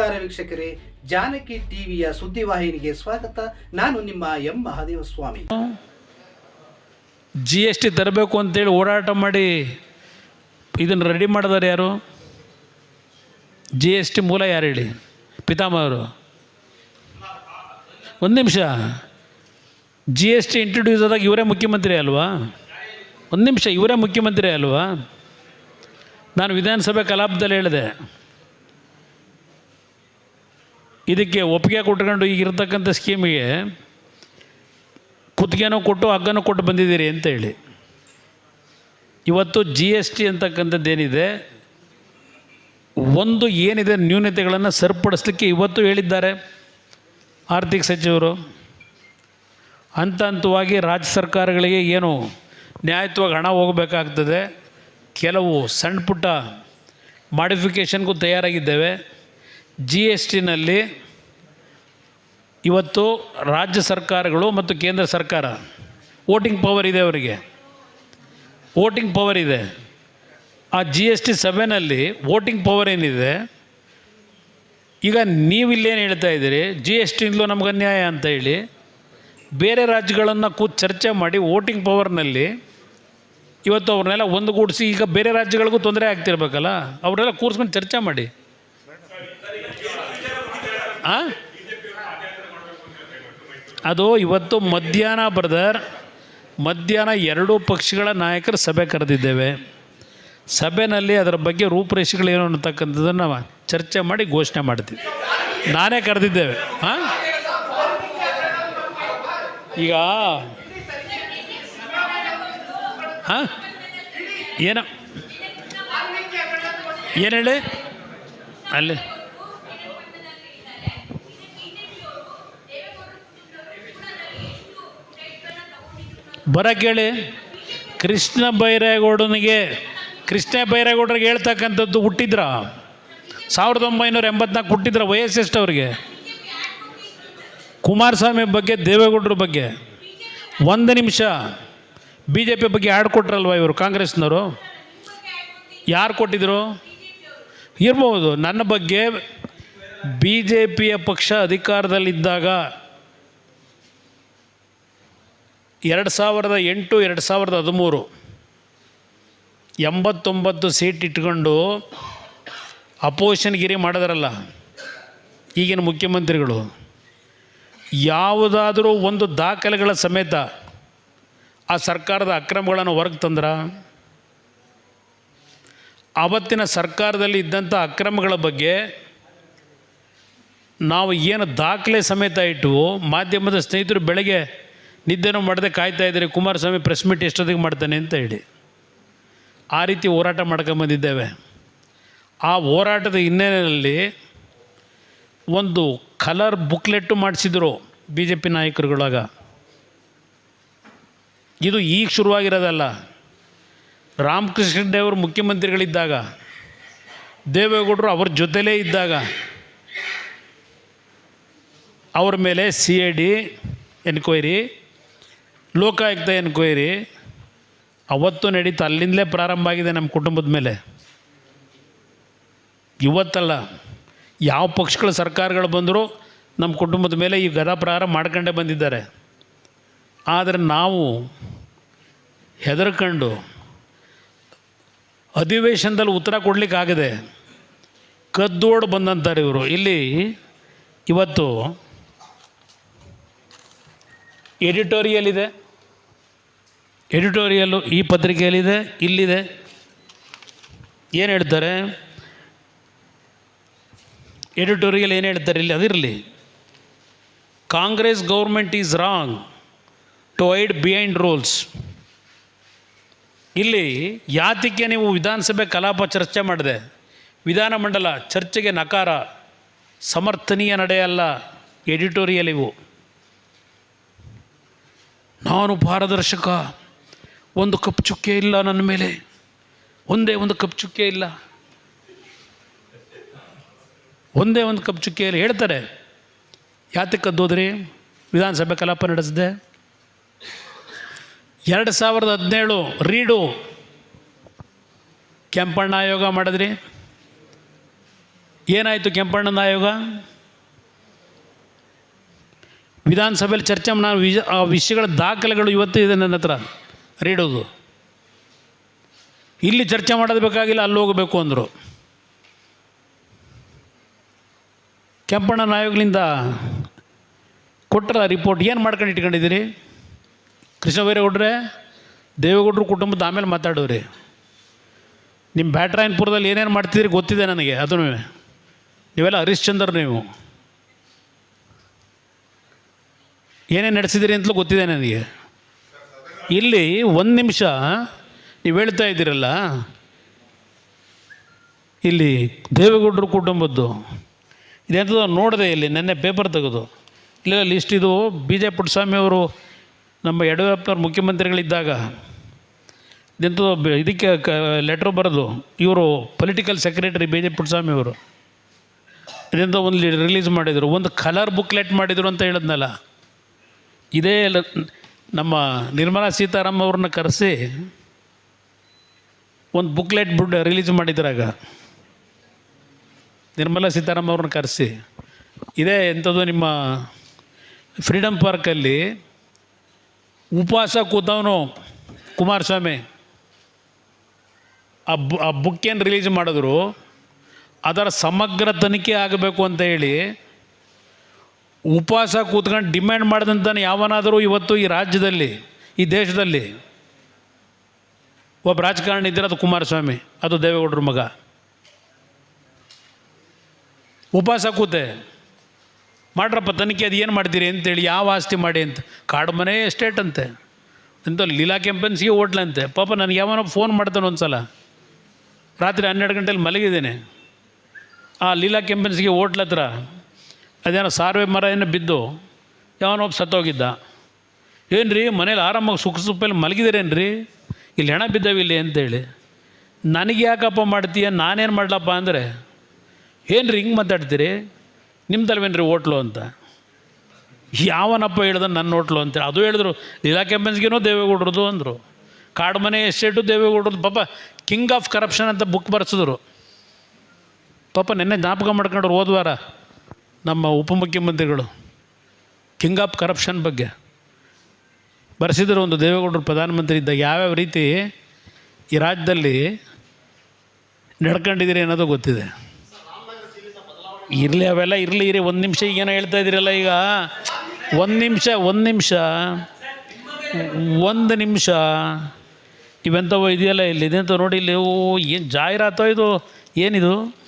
ನಮಸ್ಕಾರ ವೀಕ್ಷಕರೇ, ಜಾನಕಿ ಟಿವಿಯ ಸುದ್ದಿವಾಹಿನಿಗೆ ಸ್ವಾಗತ. ನಾನು ನಿಮ್ಮ M. Mahadeva Swamy G S T ತರಬೇಕು ಅಂತೇಳಿ ಓಡಾಟ ಮಾಡಿ ಇದನ್ನು ರೆಡಿ ಮಾಡಿದಾರೆ ಯಾರು? ಜಿ ಎಸ್ ಟಿ ಮೂಲ ಯಾರು ಹೇಳಿ? ಪಿತಾಮಹರು ಒಂದು ನಿಮಿಷ. ಜಿ ಎಸ್ ಟಿ ಇಂಟ್ರೊಡ್ಯೂಸ್ ಆದಾಗ ಇವರೇ ಮುಖ್ಯಮಂತ್ರಿ ಅಲ್ವಾ? ಒಂದು ನಿಮಿಷ, ಇವರೇ ಮುಖ್ಯಮಂತ್ರಿ ಅಲ್ವಾ? ನಾನು ವಿಧಾನಸಭೆ ಕಲಾಪದಲ್ಲಿ ಹೇಳಿದೆ. ಇದಕ್ಕೆ ಒಪ್ಪಿಗೆ ಕೊಟ್ಕೊಂಡು ಈಗಿರ್ತಕ್ಕಂಥ ಸ್ಕೀಮಿಗೆ ಕುತ್ತಿಗೆನೂ ಕೊಟ್ಟು ಹಗ್ಗನೂ ಕೊಟ್ಟು ಬಂದಿದ್ದೀರಿ ಅಂತ ಹೇಳಿ. ಇವತ್ತು ಜಿ ಎಸ್ ಟಿ ಅಂತಕ್ಕಂಥದ್ದೇನಿದೆ, ಒಂದು ಏನಿದೆ ನ್ಯೂನತೆಗಳನ್ನು ಸರಿಪಡಿಸ್ಲಿಕ್ಕೆ ಇವತ್ತು ಹೇಳಿದ್ದಾರೆ ಆರ್ಥಿಕ ಸಚಿವರು. ಹಂತ ಹಂತವಾಗಿ ರಾಜ್ಯ ಸರ್ಕಾರಗಳಿಗೆ ಏನು ನ್ಯಾಯತ್ವಾಗಿ ಹಣ ಹೋಗಬೇಕಾಗ್ತದೆ, ಕೆಲವು ಸಣ್ಣ ಪುಟ್ಟ ಮಾಡಿಫಿಕೇಷನ್ಗೂ ತಯಾರಾಗಿದ್ದೇವೆ. ಜಿ ಎಸ್ ಟಿನಲ್ಲಿ ಇವತ್ತು ರಾಜ್ಯ ಸರ್ಕಾರಗಳು ಮತ್ತು ಕೇಂದ್ರ ಸರ್ಕಾರ, ವೋಟಿಂಗ್ ಪವರ್ ಇದೆ ಅವರಿಗೆ. ವೋಟಿಂಗ್ ಪವರ್ ಇದೆ. ಆ ಜಿ ಎಸ್ ಟಿ ಸಭೆನಲ್ಲಿ ವೋಟಿಂಗ್ ಪವರ್ ಏನಿದೆ? ಈಗ ನೀವಿಲ್ಲೇನು ಹೇಳ್ತಾ ಇದ್ದೀರಿ? ಜಿ ಎಸ್ ಟಿಯಿಂದಲೂ ನಮ್ಗೆ ಅನ್ಯಾಯ ಅಂತ ಹೇಳಿ ಬೇರೆ ರಾಜ್ಯಗಳನ್ನು ಕೂತು ಚರ್ಚೆ ಮಾಡಿ ವೋಟಿಂಗ್ ಪವರ್ನಲ್ಲಿ ಇವತ್ತು ಅವ್ರನ್ನೆಲ್ಲ ಒಂದುಗೂಡಿಸಿ ಈಗ ಬೇರೆ ರಾಜ್ಯಗಳಿಗೂ ತೊಂದರೆ ಆಗ್ತಿರ್ಬೇಕಲ್ಲ? ಅವರೆಲ್ಲ ಕೂರಿಸ್ಕೊಂಡು ಚರ್ಚೆ ಮಾಡಿ. ಆ? ಅದು ಇವತ್ತು ಮಧ್ಯಾಹ್ನ ಬ್ರದರ್, ಮಧ್ಯಾಹ್ನ ಎರಡೂ ಪಕ್ಷಗಳ ನಾಯಕರ ಸಭೆ ಕರೆದಿದ್ದೇವೆ. ಸಭೆಯಲ್ಲಿ ಅದರ ಬಗ್ಗೆ ರೂಪುರೇಷೆಗಳೇನು ಅನ್ನತಕ್ಕಂಥದ್ದನ್ನು ಚರ್ಚೆ ಮಾಡಿ ಘೋಷಣೆ ಮಾಡ್ತೀವಿ. ನಾನೇ ಕರೆದಿದ್ದೇವೆ. ಹಾಂ? ಈಗ ಹಾಂ? ಏನ? ಏನು ಹೇಳಿ? ಅಲ್ಲಿ. ಬರಕ್ಕೆ ಕೇಳಿ ಕೃಷ್ಣ ಬೈರೇಗೌಡನಿಗೆ, ಕೃಷ್ಣ ಬೈರೇಗೌಡರಿಗೆ ಹೇಳ್ತಕ್ಕಂಥದ್ದು ಹುಟ್ಟಿದ್ರ? ಸಾವಿರದ ಒಂಬೈನೂರ ಎಂಬತ್ನಾಲ್ಕು ಹುಟ್ಟಿದ್ರ ವಯಸ್ಸೆಷ್ಟು ಅವ್ರಿಗೆ ಕುಮಾರಸ್ವಾಮಿ ಬಗ್ಗೆ, ದೇವೇಗೌಡರ ಬಗ್ಗೆ? ಒಂದು ನಿಮಿಷ. ಬಿ ಜೆ ಪಿ ಬಗ್ಗೆ ಹಾಡು ಕೊಟ್ರಲ್ವ ಇವರು ಕಾಂಗ್ರೆಸ್ನವರು? ಯಾರು ಕೊಟ್ಟಿದ್ರು? ಇರ್ಬೋದು. ನನ್ನ ಬಗ್ಗೆ ಬಿ ಜೆ ಪಿಯ ಪಕ್ಷ ಅಧಿಕಾರದಲ್ಲಿದ್ದಾಗ ಎರಡು ಸಾವಿರದ ಎಂಟು, ಎರಡು ಸಾವಿರದ ಹದಿಮೂರು. ಎಂಬತ್ತೊಂಬತ್ತು ಸೀಟ್ ಇಟ್ಕೊಂಡು ಅಪೋಷನ್ಗಿರಿ ಮಾಡಿದ್ರಲ್ಲ, ಈಗಿನ ಮುಖ್ಯಮಂತ್ರಿಗಳು. ಯಾವುದಾದರೂ ಒಂದು ದಾಖಲೆಗಳ ಸಮೇತ ಆ ಸರ್ಕಾರದ ಅಕ್ರಮಗಳನ್ನು ಹೊರಗೆ ತಂದ್ರ? ಆವತ್ತಿನ ಸರ್ಕಾರದಲ್ಲಿ ಇದ್ದಂಥ ಅಕ್ರಮಗಳ ಬಗ್ಗೆ ನಾವು ಏನು ದಾಖಲೆ ಸಮೇತ ಇಟ್ಟು ಮಾಧ್ಯಮದ ಸ್ನೇಹಿತರು ಬೆಳಗ್ಗೆ ನಿದ್ದೆನೂ ಮಾಡದೆ ಕಾಯ್ತಾ ಇದ್ದರೆ, ಕುಮಾರಸ್ವಾಮಿ ಪ್ರೆಸ್ ಮೀಟ್ ಎಷ್ಟೊತ್ತಿಗೆ ಮಾಡ್ತಾನೆ ಅಂತ ಹೇಳಿ. ಆ ರೀತಿ ಹೋರಾಟ ಮಾಡ್ಕೊಂಬಂದಿದ್ದೇವೆ. ಆ ಹೋರಾಟದ ಹಿನ್ನೆಲೆಯಲ್ಲಿ ಒಂದು ಕಲರ್ ಬುಕ್ಲೆಟ್ಟು ಮಾಡಿಸಿದ್ರು ಬಿ ಜೆ ಪಿ ನಾಯಕರುಗಳಾಗ. ಇದು ಈಗ ಶುರುವಾಗಿರೋದಲ್ಲ. ರಾಮಕೃಷ್ಣ ದೇವರು ಮುಖ್ಯಮಂತ್ರಿಗಳಿದ್ದಾಗ, ದೇವೇಗೌಡರು ಅವ್ರ ಜೊತೆಲೇ ಇದ್ದಾಗ, ಅವ್ರ ಮೇಲೆ C A D enquiry Lokayukta enquiry ಅವತ್ತು ನಡೀತು, ಅಲ್ಲಿಂದಲೇ ಪ್ರಾರಂಭ ಆಗಿದೆ ನಮ್ಮ ಕುಟುಂಬದ ಮೇಲೆ. ಇವತ್ತಲ್ಲ, ಯಾವ ಪಕ್ಷಗಳ ಸರ್ಕಾರಗಳು ಬಂದರೂ ನಮ್ಮ ಕುಟುಂಬದ ಮೇಲೆ ಈ ಗದಾ ಪ್ರಾರಂಭ ಮಾಡ್ಕೊಂಡೇ ಬಂದಿದ್ದಾರೆ. ಆದರೆ ನಾವು ಹೆದರ್ಕೊಂಡು ಅಧಿವೇಶನದಲ್ಲಿ ಉತ್ತರ ಕೊಡಲಿಕ್ಕಾಗದೆ ಕದ್ದೋಡು ಬಂದಂತಾರೆ ಇವರು. ಇಲ್ಲಿ ಇವತ್ತು ಎಡಿಟೋರಿಯಲ್ ಇದೆ. ಎಡಿಟೋರಿಯಲ್ಲು ಈ ಪತ್ರಿಕೆಯಲ್ಲಿದೆ, ಇಲ್ಲಿದೆ. ಏನು ಹೇಳ್ತಾರೆ? ಎಡಿಟೋರಿಯಲ್ ಏನು ಹೇಳ್ತಾರೆ ಇಲ್ಲಿ? ಅದಿರಲಿ. Congress government is wrong to hide behind rules ಇಲ್ಲಿ ಯಾತಿಕೆ ನೀವು ವಿಧಾನಸಭೆ ಕಲಾಪ ಚರ್ಚೆ ಮಾಡಿದೆ ವಿಧಾನಮಂಡಲ ಚರ್ಚೆಗೆ ನಕಾರ, ಸಮರ್ಥನೀಯ ನಡೆಯಲ್ಲ ಎಡಿಟೋರಿಯಲ್ ಇವು. ನಾನು ಪಾರದರ್ಶಕ. ಒಂದು ಕಪ್ ಚುಕ್ಕೆ ಇಲ್ಲ ನನ್ನ ಮೇಲೆ. ಒಂದೇ ಒಂದು ಕಪ್ ಚುಕ್ಕೆ ಇಲ್ಲ. ಒಂದೇ ಒಂದು ಕಪ್ ಚುಕ್ಕೆ ಇಲ್ಲ. ಹೇಳ್ತಾರೆ. ಯಾತಕ್ಕೆ ಕದ್ದೋದ್ರಿ ವಿಧಾನಸಭೆ ಕಲಾಪ ನಡೆಸಿದೆ. ಎರಡು ಸಾವಿರದ ಹದಿನೇಳು ರೀಡು ಕೆಂಪಣ್ಣ ಆಯೋಗ ಮಾಡಿದ್ರಿ. ಏನಾಯಿತು ಕೆಂಪಣ್ಣನ ಆಯೋಗ? ವಿಧಾನಸಭೆಯಲ್ಲಿ ಚರ್ಚೆ ನಾನು ವಿಜ, ಆ ವಿಷಯಗಳ ದಾಖಲೆಗಳು ಇವತ್ತು ಇದೆ ನನ್ನ ಹತ್ರ, ರೀಡೋದು. ಇಲ್ಲಿ ಚರ್ಚೆ ಮಾಡೋದು ಬೇಕಾಗಿಲ್ಲ, ಅಲ್ಲಿ ಹೋಗಬೇಕು ಅಂದರು. ಕೆಂಪಣ್ಣ ನಾಯಕಲಿಂದ ಕೊಟ್ಟರ ರಿಪೋರ್ಟ್ ಏನು ಮಾಡ್ಕೊಂಡು ಇಟ್ಕೊಂಡಿದ್ದೀರಿ? ಕೃಷ್ಣ ಬೈರೇಗೌಡ್ರೆ ದೇವೇಗೌಡರು ಕುಟುಂಬದ ಆಮೇಲೆ ಮಾತಾಡೋರಿ ನಿಮ್ಮ ಬ್ಯಾಟ್ರಾಯನ್ಪುರದಲ್ಲಿ ಏನೇನು ಮಾಡ್ತಿದ್ರಿ ಗೊತ್ತಿದೆ ನನಗೆ, ಅದನ್ನು ನೀವೆಲ್ಲ ಹರಿಶ್ಚಂದ್ರ ನೀವು. ಏನೇನು ನಡೆಸಿದಿರಿ ಅಂತಲೂ ಗೊತ್ತಿದೆ ನನಗೆ. ಇಲ್ಲಿ ಒಂದು ನಿಮಿಷ, ನೀವು ಹೇಳ್ತಾ ಇದ್ದೀರಲ್ಲ? ಇಲ್ಲಿ ದೇವೇಗೌಡರು ಕುಟುಂಬದ್ದು. ಇದೆಂಥದ್ದು ನೋಡಿದೆ ಇಲ್ಲಿ, ನೆನ್ನೆ ಪೇಪರ್ ತೆಗೆದು. ಇಲ್ಲ ಲಿಸ್ಟ್ ಇದು ಬಿ ಜೆ ಪುಟ್ಟಸ್ವಾಮಿ ಅವರು ನಮ್ಮ ಯಡಿಯೂರಪ್ಪನವ್ರು ಮುಖ್ಯಮಂತ್ರಿಗಳಿದ್ದಾಗ. ಇದೆಂಥದ್ದು ಇದಕ್ಕೆ ಕ ಲೆಟ್ರ್ ಬರೋದು, ಇವರು political secretary B J Puttaswamy ಅವರು. ಇದೆಂತ ಒಂದು ರಿಲೀಸ್ ಮಾಡಿದರು, ಒಂದು ಕಲರ್ ಬುಕ್ಲೆಟ್ ಮಾಡಿದರು ಅಂತ ಹೇಳಿದ್ನಲ್ಲ. ಇದೇ ನಮ್ಮ ನಿರ್ಮಲಾ ಸೀತಾರಾಮ್ ಅವ್ರನ್ನ ಕರೆಸಿ ಒಂದು ಬುಕ್ಲೆಟ್ ಬುಡ್ ರಿಲೀಸ್ ಮಾಡಿದ್ರಾಗ. ನಿರ್ಮಲಾ ಸೀತಾರಾಮ್ ಅವ್ರನ್ನ ಕರೆಸಿ. ಇದೇ ಎಂಥದ್ದು ನಿಮ್ಮ ಫ್ರೀಡಮ್ ಪಾರ್ಕಲ್ಲಿ ಉಪವಾಸ ಕೂತವನು ಕುಮಾರಸ್ವಾಮಿ. ಆ ಬು ಆ ಬುಕ್ ಏನು ರಿಲೀಸ್ ಮಾಡಿದ್ರು, ಅದರ ಸಮಗ್ರ ತನಿಖೆ ಆಗಬೇಕು ಅಂತ ಹೇಳಿ ಉಪವಾಸ ಕೂತ್ಕೊಂಡು ಡಿಮ್ಯಾಂಡ್ ಮಾಡಿದಂತಾನೆ ಯಾವನಾದರೂ ಇವತ್ತು ಈ ರಾಜ್ಯದಲ್ಲಿ, ಈ ದೇಶದಲ್ಲಿ ಒಬ್ಬ ರಾಜಕಾರಣಿ ಇದ್ದರೆ ಅದು ಕುಮಾರಸ್ವಾಮಿ, ಅದು ದೇವೇಗೌಡರ ಮಗ. ಉಪವಾಸ ಕೂತೆ, ಮಾಡ್ರಪ್ಪ ತನಿಖೆ ಅದು ಏನು ಮಾಡ್ತೀರಿ ಅಂತೇಳಿ ಯಾವ ಆಸ್ತಿ ಮಾಡಿ ಅಂತ. ಕಾಡು ಮನೆ ಎಸ್ಟೇಟ್ ಅಂತೆ. ಅಂತ ಲೀಲಾ ಕೆಂಪನ್ಸ್ಗೆ ಹೋಟ್ಲಂತೆ ಪಾಪ ನನಗೆ ಯಾವನೋ ಫೋನ್ ಮಾಡ್ತಾನೆ ಒಂದು ಸಲ ರಾತ್ರಿ ಹನ್ನೆರಡು ಗಂಟೆಲಿ ಮಲಗಿದ್ದೇನೆ. ಆ ಲೀಲಾ ಕೆಂಪನ್ಸ್ಗೆ ಹೋಟ್ಲ ಹತ್ರ ಅದೇನೋ ಸಾರ್ವೆ ಮರ ಏನೋ ಬಿದ್ದು ಯಾವನೋ ಒಬ್ಬ ಸತ್ತೋಗಿದ್ದ. ಏನು ರೀ ಮನೇಲಿ ಆರಾಮಾಗಿ ಸುಖ ಸುಪ್ಪಲ್ಲಿ ಮಲಗಿದ್ದೀರೇನು ರೀ ಇಲ್ಲಿ ಹೆಣ ಬಿದ್ದಾವೆ ಇಲ್ಲಿ ಅಂತೇಳಿ. ನನಗೆ ಯಾಕಪ್ಪ ಮಾಡ್ತೀಯ? ನಾನೇನು ಮಾಡಲಪ್ಪ ಅಂದರೆ ಏನು ರೀ ಹಿಂಗೆ ಮಾತಾಡ್ತೀರಿ? ನಿಮ್ದಲ್ವೇನ್ರಿ ಹೋಟ್ಲು ಅಂತ? ಯಾವನಪ್ಪ ಹೇಳ್ದ ನನ್ನ ಓಟ್ಲು ಅಂತ ಅದು ಹೇಳಿದ್ರು, ಲೀಲಾ ಕೆಂಪನ್ಸ್ಗೇನೋ ದೇವೇಗೌಡ್ರದು ಅಂದರು. ಕಾಡು ಮನೆ ಎಸ್ಟೇಟು ದೇವೇಗೌಡ್ರದ್ದು. ಪಾಪ ಕಿಂಗ್ ಆಫ್ ಕರಪ್ಷನ್ ಅಂತ ಬುಕ್ ಬರೆಸಿದ್ರು. ಪಾಪ ನಿನ್ನೆ ಜ್ಞಾಪಕ ಮಾಡ್ಕೊಂಡ್ರು ಹೋದ್ವಾರ. ನಮ್ಮ ಉಪಮುಖ್ಯಮಂತ್ರಿಗಳು ಕಿಂಗ್ ಆಫ್ ಕರಪ್ಷನ್ ಬಗ್ಗೆ ಬರೆಸಿದ್ರು ಒಂದು ದೇವೇಗೌಡರು ಪ್ರಧಾನಮಂತ್ರಿ ಇದ್ದಾಗ ಯಾವ್ಯಾವ ರೀತಿ ಈ ರಾಜ್ಯದಲ್ಲಿ ನಡ್ಕೊಂಡಿದ್ದೀರಿ ಅನ್ನೋದು ಗೊತ್ತಿದೆ. ಇರಲಿ ಅವೆಲ್ಲ ಇರಲಿ ಇರಿ, ಒಂದು ನಿಮಿಷ ಏನೋ ಹೇಳ್ತಾ ಇದ್ದೀರಲ್ಲ ಈಗ. ಒಂದು ನಿಮಿಷ ಒಂದು ನಿಮಿಷ. ಒಂದು ನಿಮಿಷ. ಇವೆಂಥವು ಇದೆಯಲ್ಲ ಇಲ್ಲಿ, ಇದೆಂತ ನೋಡಿ ಇಲ್ಲಿ, ಓ, ಏನು ಜಾಹೀರಾತೋ ಇದು? ಏನಿದು?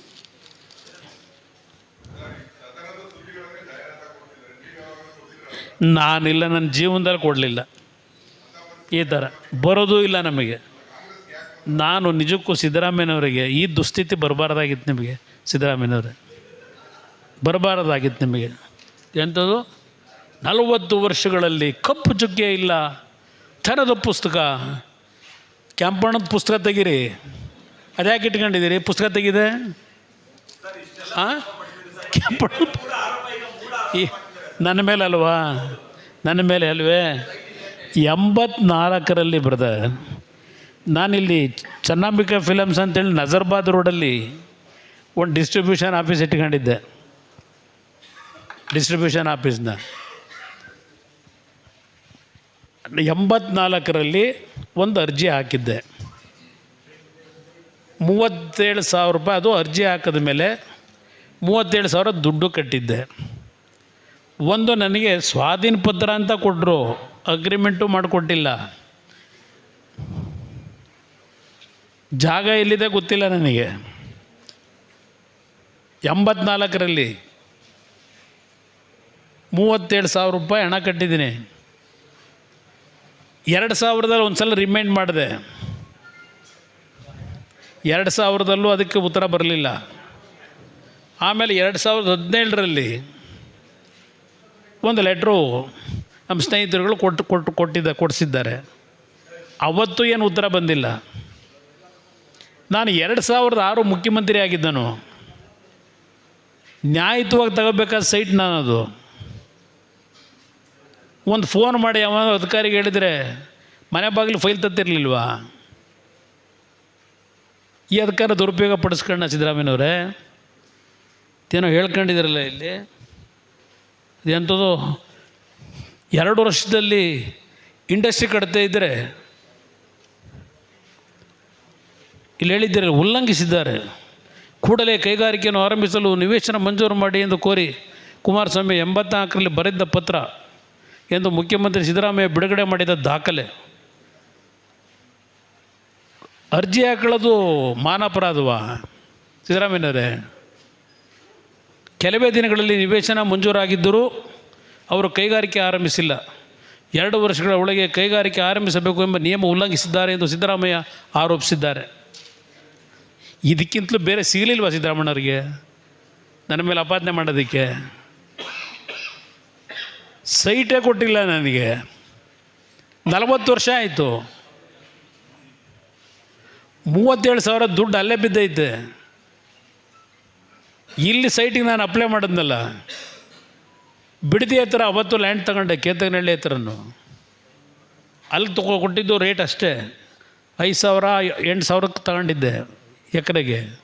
ನಾನಿಲ್ಲ ನನ್ನ ಜೀವನದಲ್ಲಿ ಕೊಡಲಿಲ್ಲ. ಈ ಥರ ಬರೋದೂ ಇಲ್ಲ ನಮಗೆ. ನಾನು ನಿಜಕ್ಕೂ ಸಿದ್ದರಾಮಯ್ಯನವರಿಗೆ ಈ ದುಸ್ಥಿತಿ ಬರಬಾರ್ದಾಗಿತ್ತು ನಿಮಗೆ, ಸಿದ್ದರಾಮಯ್ಯನವರೇ. ಬರಬಾರದಾಗಿತ್ತು ನಿಮಗೆ. ಎಂಥದ್ದು? ನಲವತ್ತು ವರ್ಷಗಳಲ್ಲಿ ಕಪ್ಪು ಚುಕ್ಕೆ ಇಲ್ಲ. ಥರದ ಪುಸ್ತಕ. ಕೆಂಪಣ್ಣದ ಪುಸ್ತಕ ತೆಗೀರಿ. ಅದ್ಯಾಕೆ ಇಟ್ಕೊಂಡಿದ್ದೀರಿ? ಪುಸ್ತಕ ತೆಗಿದೆ ಹಾಂ ಕೆಂಪಣ್ಣ ಈ ನನ್ನ ಮೇಲೆ ಅಲ್ವಾ? ನನ್ನ ಮೇಲೆ ಅಲ್ವೇ? ಎಂಬತ್ನಾಲ್ಕರಲ್ಲಿ ಬ್ರದರ್ ನಾನಿಲ್ಲಿ ಚನ್ನಾಂಬಿಕಾ ಫಿಲಮ್ಸ್ ಅಂತೇಳಿ ನಜರ್ಬಾದ್ ರೋಡಲ್ಲಿ ಒಂದು ಡಿಸ್ಟ್ರಿಬ್ಯೂಷನ್ ಆಫೀಸ್ ಇಟ್ಕೊಂಡಿದ್ದೆ. ಡಿಸ್ಟ್ರಿಬ್ಯೂಷನ್ ಆಫೀಸ್ನ ಎಂಬತ್ನಾಲ್ಕರಲ್ಲಿ ಒಂದು ಅರ್ಜಿ ಹಾಕಿದ್ದೆ. ಮೂವತ್ತೇಳು ಸಾವಿರ ರೂಪಾಯಿ, ಅದು ಅರ್ಜಿ ಹಾಕಿದ ಮೇಲೆ ಮೂವತ್ತೇಳು ಸಾವಿರ ದುಡ್ಡು ಕಟ್ಟಿದ್ದೆ. ಒಂದು ನನಗೆ ಸ್ವಾಧೀನ ಪತ್ರ ಅಂತ ಕೊಟ್ಟರು ಅಗ್ರಿಮೆಂಟು ಮಾಡಿಕೊಟ್ಟಿಲ್ಲ. ಜಾಗ ಎಲ್ಲಿದೆ ಗೊತ್ತಿಲ್ಲ ನನಗೆ. ಎಂಬತ್ನಾಲ್ಕರಲ್ಲಿ ಮೂವತ್ತೇಳು ಸಾವಿರ ರೂಪಾಯಿ ಹಣ ಕಟ್ಟಿದ್ದೀನಿ. ಎರಡು ಸಾವಿರದಲ್ಲಿ ಒಂದು ಸಲ ರಿಮೈಂಡ್ ಮಾಡಿದೆ. ಎರಡು ಸಾವಿರದಲ್ಲೂ ಅದಕ್ಕೆ ಉತ್ತರ ಬರಲಿಲ್ಲ. ಆಮೇಲೆ ಎರಡು ಸಾವಿರದ ಹದಿನೇಳರಲ್ಲಿ ಒಂದು ಲೆಟ್ರು ನಮ್ಮ ಸ್ನೇಹಿತರುಗಳು ಕೊಟ್ಟು ಕೊಟ್ಟು ಕೊಟ್ಟಿದ್ದ ಕೊಡಿಸಿದ್ದಾರೆ. ಅವತ್ತು ಏನು ಉತ್ತರ ಬಂದಿಲ್ಲ. ನಾನು ಎರಡು ಸಾವಿರದ ಆರು ಮುಖ್ಯಮಂತ್ರಿ ಆಗಿದ್ದನು. ನ್ಯಾಯಯುತವಾಗಿ ತಗೋಬೇಕಾದ ಸೈಟ್ ನಾನದು. ಒಂದು ಫೋನ್ ಮಾಡಿ ಯಾವ ಅಧಿಕಾರಿಗೆ ಹೇಳಿದರೆ ಮನೆ ಬಾಗಿಲು ಫೈಲ್ ತತ್ತಿರಲಿಲ್ವಾ? ಈ ಅಧಿಕಾರ ದುರುಪಯೋಗ ಪಡಿಸ್ಕೊಂಡ ಸಿದ್ದರಾಮಯ್ಯನವರೇ. ಏನೋ ಹೇಳ್ಕೊಂಡಿದ್ದೀರಲ್ಲ ಇಲ್ಲಿ? ಅದೆಂಥದ್ದು ಎರಡು ವರ್ಷದಲ್ಲಿ ಇಂಡಸ್ಟ್ರಿ ಕಟ್ತಾ ಇದ್ದರೆ ಇಲ್ಲಿ ಹೇಳಿದ್ದಾರೆ ಉಲ್ಲಂಘಿಸಿದ್ದಾರೆ. ಕೂಡಲೇ ಕೈಗಾರಿಕೆಯನ್ನು ಆರಂಭಿಸಲು ನಿವೇಶನ ಮಂಜೂರು ಮಾಡಿ ಎಂದು ಕೋರಿ ಕುಮಾರಸ್ವಾಮಿ ಎಂಬತ್ನಾಲ್ಕರಲ್ಲಿ ಬರೆದ ಪತ್ರ ಎಂದು ಮುಖ್ಯಮಂತ್ರಿ ಸಿದ್ದರಾಮಯ್ಯ ಬಿಡುಗಡೆ ಮಾಡಿದ ದಾಖಲೆ. ಅರ್ಜಿ ಹಾಕೊಳ್ಳೋದು ಮಾನಪರಾಧವಾ ಸಿದ್ದರಾಮಯ್ಯನವರೇ. ಕೆಲವೇ ದಿನಗಳಲ್ಲಿ ನಿವೇಶನ ಮಂಜೂರಾಗಿದ್ದರೂ ಅವರು ಕೈಗಾರಿಕೆ ಆರಂಭಿಸಿಲ್ಲ. ಎರಡು ವರ್ಷಗಳ ಒಳಗೆ ಕೈಗಾರಿಕೆ ಆರಂಭಿಸಬೇಕು ಎಂಬ ನಿಯಮ ಉಲ್ಲಂಘಿಸಿದ್ದಾರೆ ಎಂದು ಸಿದ್ದರಾಮಯ್ಯ ಆರೋಪಿಸಿದ್ದಾರೆ. ಇದಕ್ಕಿಂತಲೂ ಬೇರೆ ಸಿಗಲಿಲ್ವಾ ಸಿದ್ದರಾಮಣ್ಣವ್ರಿಗೆ ನನ್ನ ಮೇಲೆ ಅಪಾದನೆ ಮಾಡೋದಕ್ಕೆ? ಸೈಟೇ ಕೊಟ್ಟಿಲ್ಲ ನನಗೆ. ನಲವತ್ತು ವರ್ಷ ಆಯಿತು. ಮೂವತ್ತೇಳು ಸಾವಿರ ದುಡ್ಡು ಅಲ್ಲೇ ಬಿದ್ದೈತೆ. ಇಲ್ಲಿ ಸೈಟಿಗೆ ನಾನು ಅಪ್ಲೈ ಮಾಡಿದ್ನಲ್ಲ. ಬಿಡದಿ ಹತ್ರ ಅವತ್ತು ಲ್ಯಾಂಡ್ ತಗೊಂಡೆ, ಕೇತನಹಳ್ಳಿ ಹತ್ರನು ಅಲ್ಲಿ ತಗೋ ಕೊಟ್ಟಿದ್ದು ರೇಟ್ ಅಷ್ಟೇ. ಐದು ಸಾವಿರ, ಎಂಟು ಸಾವಿರಕ್ಕೆ ತಗೊಂಡಿದ್ದೆ ಎಕರೆಗೆ.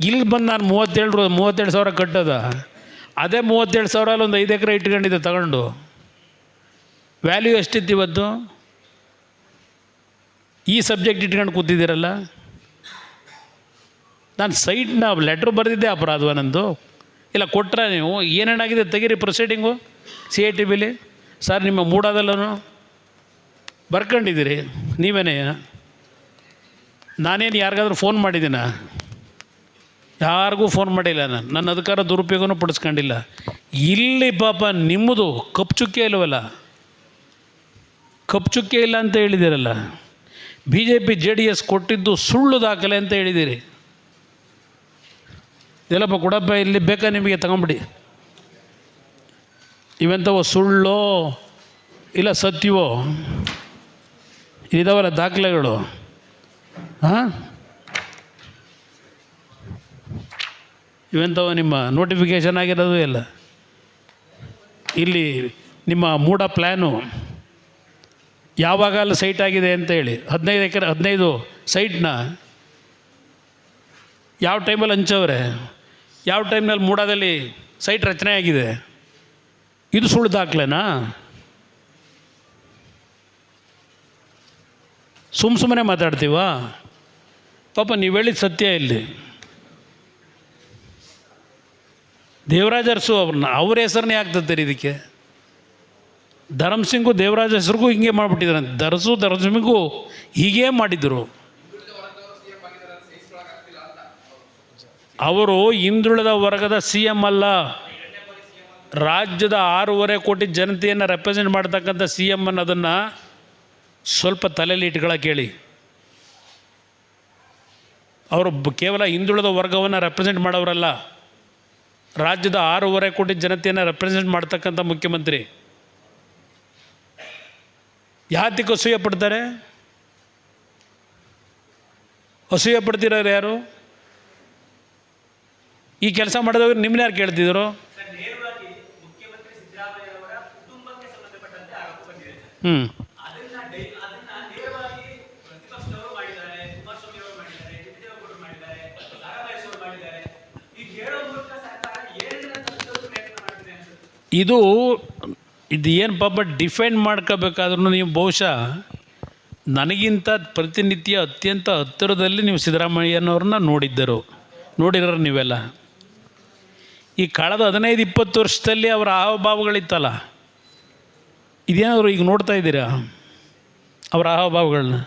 ಇಲ್ಲಿ ಬಂದು ನಾನು ಮೂವತ್ತೇಳು ಮೂವತ್ತೇಳು ಸಾವಿರ ಕಟ್ಟದ. ಅದೇ ಮೂವತ್ತೇಳು ಸಾವಿರಲ್ಲಿ ಒಂದು ಐದು ಎಕರೆ ಇಟ್ಕೊಂಡಿದ್ದೆ ತಗೊಂಡು. ವ್ಯಾಲ್ಯೂ ಎಷ್ಟಿತ್ತು ಇವತ್ತು? ಈ ಸಬ್ಜೆಕ್ಟ್ ಇಟ್ಕೊಂಡು ಕೂತಿದ್ದೀರಲ್ಲ? ನಾನು ಸೈಟ್ನ ಲೆಟ್ರ್ ಬರೆದಿದ್ದೆ ಅಪರಾಧ ನಂದು ಇಲ್ಲ ಕೊಟ್ಟರೆ ನೀವು ಏನೇನಾಗಿದೆ ತೆಗೀರಿ proceeding C I T ಬಿಲಿ sir ನಿಮ್ಮ ಮೂಡಾದಲ್ಲೂ ಬರ್ಕೊಂಡಿದ್ದೀರಿ, ನೀವೇನೇ? ನಾನೇನು ಯಾರಿಗಾದ್ರೂ ಫೋನ್ ಮಾಡಿದ್ದೀನ? ಯಾರಿಗೂ ಫೋನ್ ಮಾಡಿಲ್ಲ ನಾನು. ನನ್ನ ಅಧಿಕಾರ ದುರುಪಯೋಗನೂ ಪಡಿಸ್ಕೊಂಡಿಲ್ಲ. ಇಲ್ಲಿ ಪಾಪ ನಿಮ್ಮದು ಕಪ್ಪು ಚುಕ್ಕೆ ಇಲ್ವಲ್ಲ ಕಪ್ಪು ಚುಕ್ಕೆ ಇಲ್ಲ ಅಂತ ಹೇಳಿದ್ದೀರಲ್ಲ? B J P J D S ಕೊಟ್ಟಿದ್ದು ಸುಳ್ಳು ದಾಖಲೆ ಅಂತ ಹೇಳಿದ್ದೀರಿ. ಎಲ್ಲಪ್ಪ ಕೊಡಪ್ಪ, ಇಲ್ಲಿ ಬೇಕಾ ನಿಮಗೆ? ತಗೊಂಬಿಡಿ. ಇವೆಂಥವು ಸುಳ್ಳೋ ಇಲ್ಲ ಸತ್ಯವೋ? ಇದಾವಲ್ಲ ದಾಖಲೆಗಳು. ಹಾಂ ಇವೆಂಥವು ನಿಮ್ಮ ನೋಟಿಫಿಕೇಷನ್ ಆಗಿರೋದು ಇಲ್ಲ ಇಲ್ಲಿ ನಿಮ್ಮ ಮೂಡ ಪ್ಲ್ಯಾನು ಯಾವಾಗ ಅಲ್ಲಿ ಸೈಟ್ ಆಗಿದೆ ಅಂತ ಹೇಳಿ. ಹದಿನೈದು ಎಕರೆ, ಹದಿನೈದು ಸೈಟ್ನ ಯಾವ ಟೈಮಲ್ಲಿ ಹಂಚವ್ರೆ? ಯಾವ ಟೈಮ್ನಲ್ಲಿ ಮೂಡಾದಲ್ಲಿ ಸೈಟ್ ರಚನೆ ಆಗಿದೆ? ಇದು ಸುಳ್ಳು ದಾಖಲೆನಾ? ಸುಮ್ಮ ಸುಮ್ಮನೆ ಮಾತಾಡ್ತೀವಾ? ಪಾಪ ನೀವು ಹೇಳಿದ ಸತ್ಯ ಇಲ್ಲಿ. ದೇವರಾಜ ಅರಸು ಅವ್ರನ್ನ ಅವ್ರ ಹೆಸರನ್ನೇ ಆಗ್ತದೆ ಇದಕ್ಕೆ. ಧರ್ಮಸಿಂಗು ಸಿಂಗು ದೇವರಾಜ ಹೆಸರಿಗೂ ಹಿಂಗೆ ಮಾಡಿಬಿಟ್ಟಿದ್ರಂತೆ ದರ್ಸು ಧರ್ಮಸಿಂಗು ಹೀಗೇ ಮಾಡಿದರು. ಅವರು ಹಿಂದುಳಿದ ವರ್ಗದ ಸಿ ಎಂ ಅಲ್ಲ. ರಾಜ್ಯದ ಆರೂವರೆ ಕೋಟಿ ಜನತೆಯನ್ನು ರೆಪ್ರೆಸೆಂಟ್ ಮಾಡ್ತಕ್ಕಂಥ ಸಿ ಎಂ ಅನ್ನೋದನ್ನು ಸ್ವಲ್ಪ ತಲೆಯಲ್ಲಿ ಇಟ್ಕೊಳ್ಳೋಕೆ ಹೇಳಿ ಅವರು ಕೇವಲ ಹಿಂದುಳಿದ ವರ್ಗವನ್ನು ರೆಪ್ರೆಸೆಂಟ್ ಮಾಡೋರಲ್ಲ. ರಾಜ್ಯದ ಆರೂವರೆ ಕೋಟಿ ಜನತೆಯನ್ನು ರೆಪ್ರೆಸೆಂಟ್ ಮಾಡ್ತಕ್ಕಂಥ ಮುಖ್ಯಮಂತ್ರಿ. ಯಾತಕ್ಕೆ ಅಸೂಯ ಪಡ್ತಾರೆ? ಅಸೂಯೆ ಪಡ್ತಿರೋರು ಯಾರು? ಈ ಕೆಲಸ ಮಾಡಿದವ್ರು ನಿಮ್ಮನ್ನ ಯಾರು ಕೇಳ್ತಿದ್ರು? ಹ್ಞೂ ಇದು ಇದು ಏನು ಪಾಪ ಡಿಫೆಂಡ್ ಮಾಡ್ಕೋಬೇಕಾದ್ರೂ ನೀವು ಬಹುಶಃ ನನಗಿಂತ ಪ್ರತಿನಿತ್ಯ ಅತ್ಯಂತ ಹತ್ತಿರದಲ್ಲಿ ನೀವು ಸಿದ್ದರಾಮಯ್ಯನವ್ರನ್ನ ನೋಡಿದ್ದರು. ನೋಡಿರೋರು ನೀವೆಲ್ಲ. ಈ ಕಳೆದ ಹದಿನೈದು, ಇಪ್ಪತ್ತು ವರ್ಷದಲ್ಲಿ ಅವರ ಹಾವಭಾವಗಳಿತ್ತಲ್ಲ? ಇದೇನಾದ್ರು ಈಗ ನೋಡ್ತಾ ಇದ್ದೀರಾ? ಅವರ ಹಾವಭಾವಗಳನ್ನ?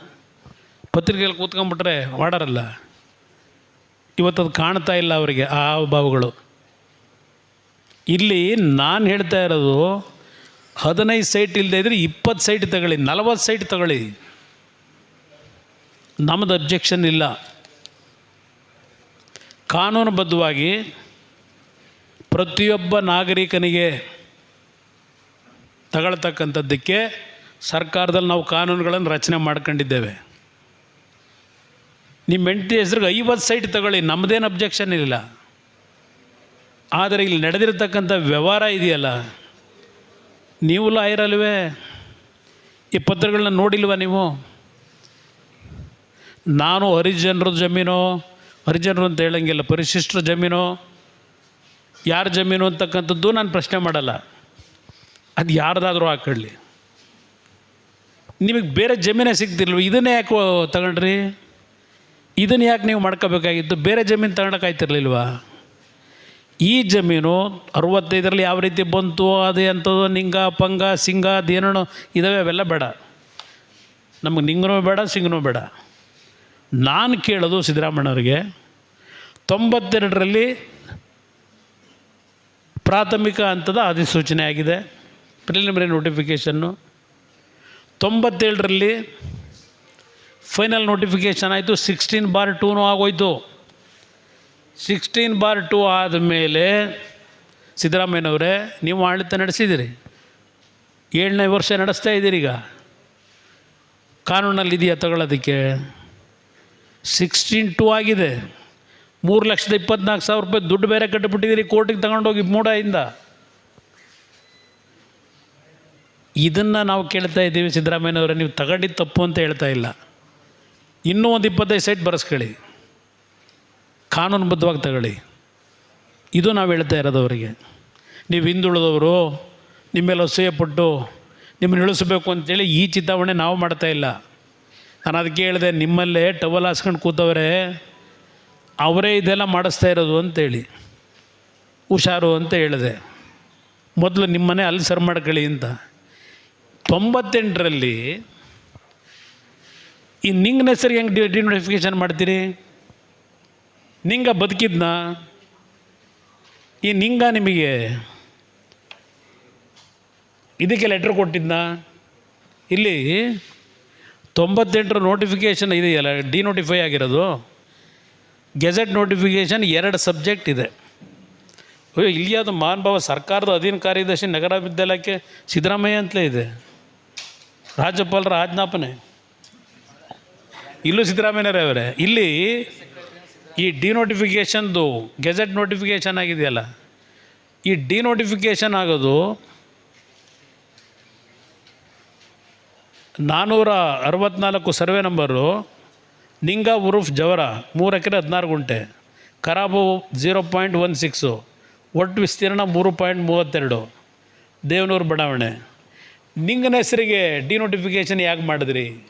ಪತ್ರಿಕೆಯಲ್ಲಿ ಕೂತ್ಕೊಂಡ್ಬಿಟ್ರೆ ಓಡರಲ್ಲ ಇವತ್ತದು ಕಾಣ್ತಾ ಇಲ್ಲ ಅವರಿಗೆ, ಆ ಹಾವಭಾವಗಳು. ಇಲ್ಲಿ ನಾನು ಹೇಳ್ತಾ ಇರೋದು, ಹದಿನೈದು ಸೈಟ್ ಇಲ್ಲದೆ ಇದ್ದರೆ ಇಪ್ಪತ್ತು ಸೈಟ್ ತಗೊಳ್ಳಿ, ನಲವತ್ತು ಸೈಟ್ ತಗೊಳ್ಳಿ. ನಮ್ಮದು ಅಬ್ಜೆಕ್ಷನ್ ಇಲ್ಲ. ಕಾನೂನುಬದ್ಧವಾಗಿ ಪ್ರತಿಯೊಬ್ಬ ನಾಗರಿಕನಿಗೆ ತಗೊಳ್ತಕ್ಕಂಥದ್ದಕ್ಕೆ ಸರ್ಕಾರದಲ್ಲಿ ನಾವು ಕಾನೂನುಗಳನ್ನು ರಚನೆ ಮಾಡ್ಕೊಂಡಿದ್ದೇವೆ. ನಿಮ್ಮ ಹೆಂಡತಿ ಹೆಸ್ರಿಗೆ ಐವತ್ತು ಸೈಟ್ ತಗೊಳ್ಳಿ ನಮ್ಮದೇನು ಅಬ್ಜೆಕ್ಷನ್ ಇಲ್ಲ ಆದರೆ ಇಲ್ಲಿ ನಡೆದಿರ್ತಕ್ಕಂಥ ವ್ಯವಹಾರ ಇದೆಯಲ್ಲ, ನೀವು ಲಾಯರಲ್ವೇ ಈ ಪತ್ರಗಳನ್ನ ನೋಡಿಲ್ವ ನೀವು? ನಾನು ಹರಿಜನರ ಜಮೀನು, ಹರಿಜನರು ಅಂತ ಹೇಳಂಗಿಲ್ಲ, ಪರಿಶಿಷ್ಟರ ಜಮೀನು ಯಾರ ಜಮೀನು ಅಂತಕ್ಕಂಥದ್ದು ನಾನು ಪ್ರಶ್ನೆ ಮಾಡಲ್ಲ. ಅದು ಯಾರ್ದಾದ್ರೂ ಹಾಕೊಳ್ಳಿ ನಿಮಗೆ ಬೇರೆ ಜಮೀನೇ ಸಿಗ್ತಿಲ್ವ ಇದನ್ನೇ ಯಾಕೆ ತಗೊಂಡ್ರಿ? ಇದನ್ನು ಯಾಕೆ ನೀವು ಮಾಡ್ಕೋಬೇಕಾಗಿತ್ತು? ಬೇರೆ ಜಮೀನು ತಗೊಂಡಕ್ಕಾಯ್ತಿರ್ಲಿಲ್ವ ಈ ಜಮೀನು ಅರವತ್ತೈದರಲ್ಲಿ ಯಾವ ರೀತಿ ಬಂತು, ಅದೇ ಅಂಥದ್ದು, ನಿಂಗ, ಪಂಗ, ಸಿಂಗ, ಅದೇನೋ ಇದಾವೆ, ಅವೆಲ್ಲ ಬೇಡ. ನಮಗೆ ನಿಂಗನೂ ಬೇಡ, ಸಿಂಗನೂ ಬೇಡ. ನಾನು ಕೇಳೋದು ಸಿದ್ದರಾಮಣ್ಣವ್ರಿಗೆ ತೊಂಬತ್ತೆರಡರಲ್ಲಿ ಪ್ರಾಥಮಿಕ ಹಂತದ ಅಧಿಸೂಚನೆ ಆಗಿದೆ. ಪ್ರಿಲಿಮಿನರಿ ನೋಟಿಫಿಕೇಷನ್ನು ತೊಂಬತ್ತೇಳರಲ್ಲಿ ಫೈನಲ್ ನೋಟಿಫಿಕೇಷನ್ ಆಯಿತು. ಸಿಕ್ಸ್ಟೀನ್ ಬಾರ್ ಟೂನು ಆಗೋಯ್ತು. ಸಿಕ್ಸ್ಟೀನ್ ಬಾರ್ ಟೂ ಆದಮೇಲೆ ಸಿದ್ದರಾಮಯ್ಯನವರೇ, ನೀವು ಆಡಳಿತ ನಡೆಸಿದ್ದೀರಿ. ಏಳನೇ ವರ್ಷ ನಡೆಸ್ತಾ ಇದ್ದೀರಿ ಈಗ. ಕಾನೂನಲ್ಲಿ ಇದೆಯಾ ತಗೊಳ್ಳೋದಕ್ಕೆ? ಸಿಕ್ಸ್ಟೀನ್ ಟೂ ಆಗಿದೆ. ಮೂರು ಲಕ್ಷದ ಇಪ್ಪತ್ನಾಲ್ಕು ಸಾವಿರ ರೂಪಾಯಿ ದುಡ್ಡು ಬೇರೆ ಕಟ್ಟಿಬಿಟ್ಟಿದ್ದೀರಿ, ಕೋರ್ಟಿಗೆ ತಗೊಂಡೋಗಿ ಮೂಡಾಯಿಂದ. ಇದನ್ನು ನಾವು ಕೇಳ್ತಾ ಇದ್ದೀವಿ ಸಿದ್ದರಾಮಯ್ಯನವರೇ ನೀವು ತಗೊಂಡಿದ್ದು ತಪ್ಪು ಅಂತ ಹೇಳ್ತಾ ಇಲ್ಲ. ಇನ್ನೂ ಒಂದು ಇಪ್ಪತ್ತೈದು ಸೈಟ್ ಬರೆಸ್ಕೊಳ್ಳಿ. ಕಾನೂನುಬದ್ಧವಾಗಿ ತಗೊಳ್ಳಿ. ಇದು ನಾವು ಹೇಳ್ತಾ ಇರೋದು ಅವರಿಗೆ. ನೀವು ಹಿಂದುಳಿದವರು ನಿಮ್ಮೆಲ್ಲ ಅಸೂಯೆಪಟ್ಟು ನಿಮ್ಮನ್ನು ಇಳಿಸಬೇಕು ಅಂತೇಳಿ ಈ ಚಿತ್ತಾವಣೆ ನಾವು ಮಾಡ್ತಾ ಇಲ್ಲ. ನಾನು ಅದಕ್ಕೆ ಹೇಳಿದೆ, ನಿಮ್ಮಲ್ಲೇ ಟವಲ್ ಹಾಸ್ಕೊಂಡು ಕೂತವ್ರೆ ಅವರೇ ಇದೆಲ್ಲ ಮಾಡಿಸ್ತಾ ಇರೋದು ಅಂತೇಳಿ. ಹುಷಾರು ಅಂತ ಹೇಳಿದೆ. ಮೊದಲು ನಿಮ್ಮನೆ ಅಲ್ಲಿ ಸರ್ ಮಾಡ್ಕೊಳ್ಳಿ ಅಂತ. ತೊಂಬತ್ತೆಂಟರಲ್ಲಿ ಈ ನಿಂಗೆ ಹೆಸರಿಗೆ ಹೆಂಗೆ ಡಿ ನೋಟಿಫಿಕೇಶನ್ ಮಾಡ್ತೀರಿ? ನಿಂಗ ಬದುಕಿದ್ನ? ಈ ನಿಂಗ ನಿಮಗೆ ಇದಕ್ಕೆ ಲೆಟ್ರ್ ಕೊಟ್ಟಿದ್ನ? ಇಲ್ಲಿ ತೊಂಬತ್ತೆಂಟರ ನೋಟಿಫಿಕೇಷನ್ ಇದೆಯಲ್ಲ ಡಿನೋಟಿಫೈ ಆಗಿರೋದು. ಗೆಜೆಟ್ ನೋಟಿಫಿಕೇಷನ್ ಎರಡು ಸಬ್ಜೆಕ್ಟ್ ಇದೆ. ಅಯ್ಯೋ ಇಲ್ಲಿ ಅದು ಮಹಾನುಭಾವ ಸರ್ಕಾರದ ಅಧೀನ ಕಾರ್ಯದರ್ಶಿ ನಗರ ವಿದ್ಯಾಲಯಕ್ಕೆ ಸಿದ್ದರಾಮಯ್ಯ ಅಂತಲೇ ಇದೆ. ರಾಜ್ಯಪಾಲರ ಆಜ್ಞಾಪನೆ. ಇಲ್ಲೂ ಸಿದ್ದರಾಮಯ್ಯರೇ ಅವರೇ, ಇಲ್ಲಿ ಈ ಡಿ ನೋಟಿಫಿಕೇಷನ್ದು ಗೆಜೆಟ್ ನೋಟಿಫಿಕೇಷನ್ ಆಗಿದೆಯಲ್ಲ, ಈ ಡಿನೋಟಿಫಿಕೇಷನ್ ಆಗೋದು ನಾನ್ನೂರ ಅರವತ್ನಾಲ್ಕು ಸರ್ವೆ ನಂಬರು ನಿಂಗ ಉರುಫ್ ಜವರ ಮೂರು ಎಕರೆ ಹದಿನಾರು ಗುಂಟೆ. ಖರಾಬು ಝೀರೋ ಪಾಯಿಂಟ್ ಒನ್ ಸಿಕ್ಸು ಒಟ್ಟು ವಿಸ್ತೀರ್ಣ ಮೂರು ಪಾಯಿಂಟ್ ಮೂವತ್ತೆರಡು. ದೇವನೂರು ಬಡಾವಣೆ. ನಿಂಗನ ಹೆಸರಿಗೆ ಡಿನೋಟಿಫಿಕೇಷನ್ ಯಾಕೆ ಮಾಡಿದ್ರಿ?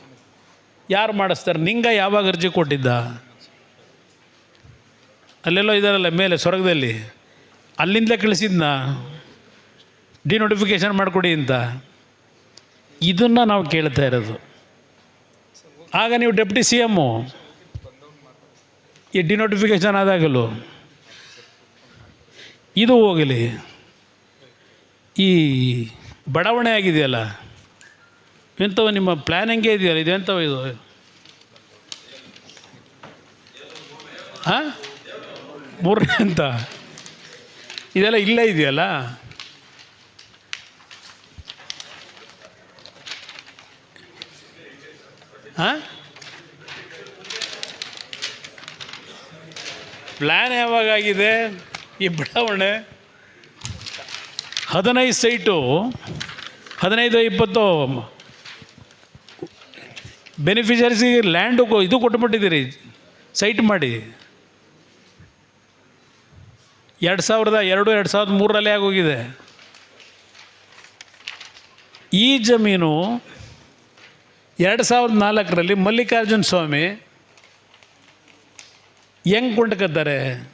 ಯಾರು ಮಾಡಿಸ್ತಾರೆ? ನಿಂಗ ಯಾವಾಗ ಅರ್ಜಿ ಕೊಟ್ಟಿದ್ದ? ಅಲ್ಲೆಲ್ಲೋ ಇದ್ದಾರಲ್ಲ ಮೇಲೆ ಸ್ವರ್ಗದಲ್ಲಿ. ಅಲ್ಲಿಂದಲೇ ಕಳಿಸಿದ್ನ? ಡಿನೋಟಿಫಿಕೇಷನ್ ಮಾಡಿಕೊಡಿ ಅಂತ. ಇದನ್ನು ನಾವು ಕೇಳ್ತಾ ಇರೋದು. ಆಗ ನೀವು ಡೆಪ್ಟಿ ಸಿ ಎಮ್ಮು ಈ ಡಿನೋಟಿಫಿಕೇಷನ್ ಆದಾಗಲೂ ಇದು ಹೋಗಲಿ. ಈ ಬಡಾವಣೆ ಆಗಿದೆಯಲ್ಲ, ಎಂಥವು ನಿಮ್ಮ ಪ್ಲ್ಯಾನ್ ಹೆಂಗೆ ಇದೆಯಲ್ಲ ಇದು ಎಂಥವು ಇದು? ಹಾಂ? ಮೂರನೇ ಅಂತ. ಇದೆಲ್ಲ ಇಲ್ಲೇ ಇದೆಯಲ್ಲ? ಹಾಂ ಪ್ಲ್ಯಾನ್ ಯಾವಾಗಾಗಿದೆ? ಈ ಬಡಾವಣೆ? ಹದಿನೈದು ಸೈಟು. ಹದಿನೈದು, ಇಪ್ಪತ್ತು. ಬೆನಿಫಿಷರೀಸಿಗೆ ಲ್ಯಾಂಡು ಇದು ಕೊಟ್ಬಿಟ್ಟಿದ್ದೀರಿ. ಸೈಟ್ ಮಾಡಿ. ಎರಡು ಸಾವಿರದ ಎರಡು ಎರಡು ಸಾವಿರದ ಮೂರರಲ್ಲಿ ಆಗೋಗಿದೆ. ಈ ಜಮೀನು ಎರಡು ಸಾವಿರದ ನಾಲ್ಕರಲ್ಲಿ ಮಲ್ಲಿಕಾರ್ಜುನ ಸ್ವಾಮಿ ಹೆಂಗೆ ಕೊಂಡ್ಕತ್ತಾರೆ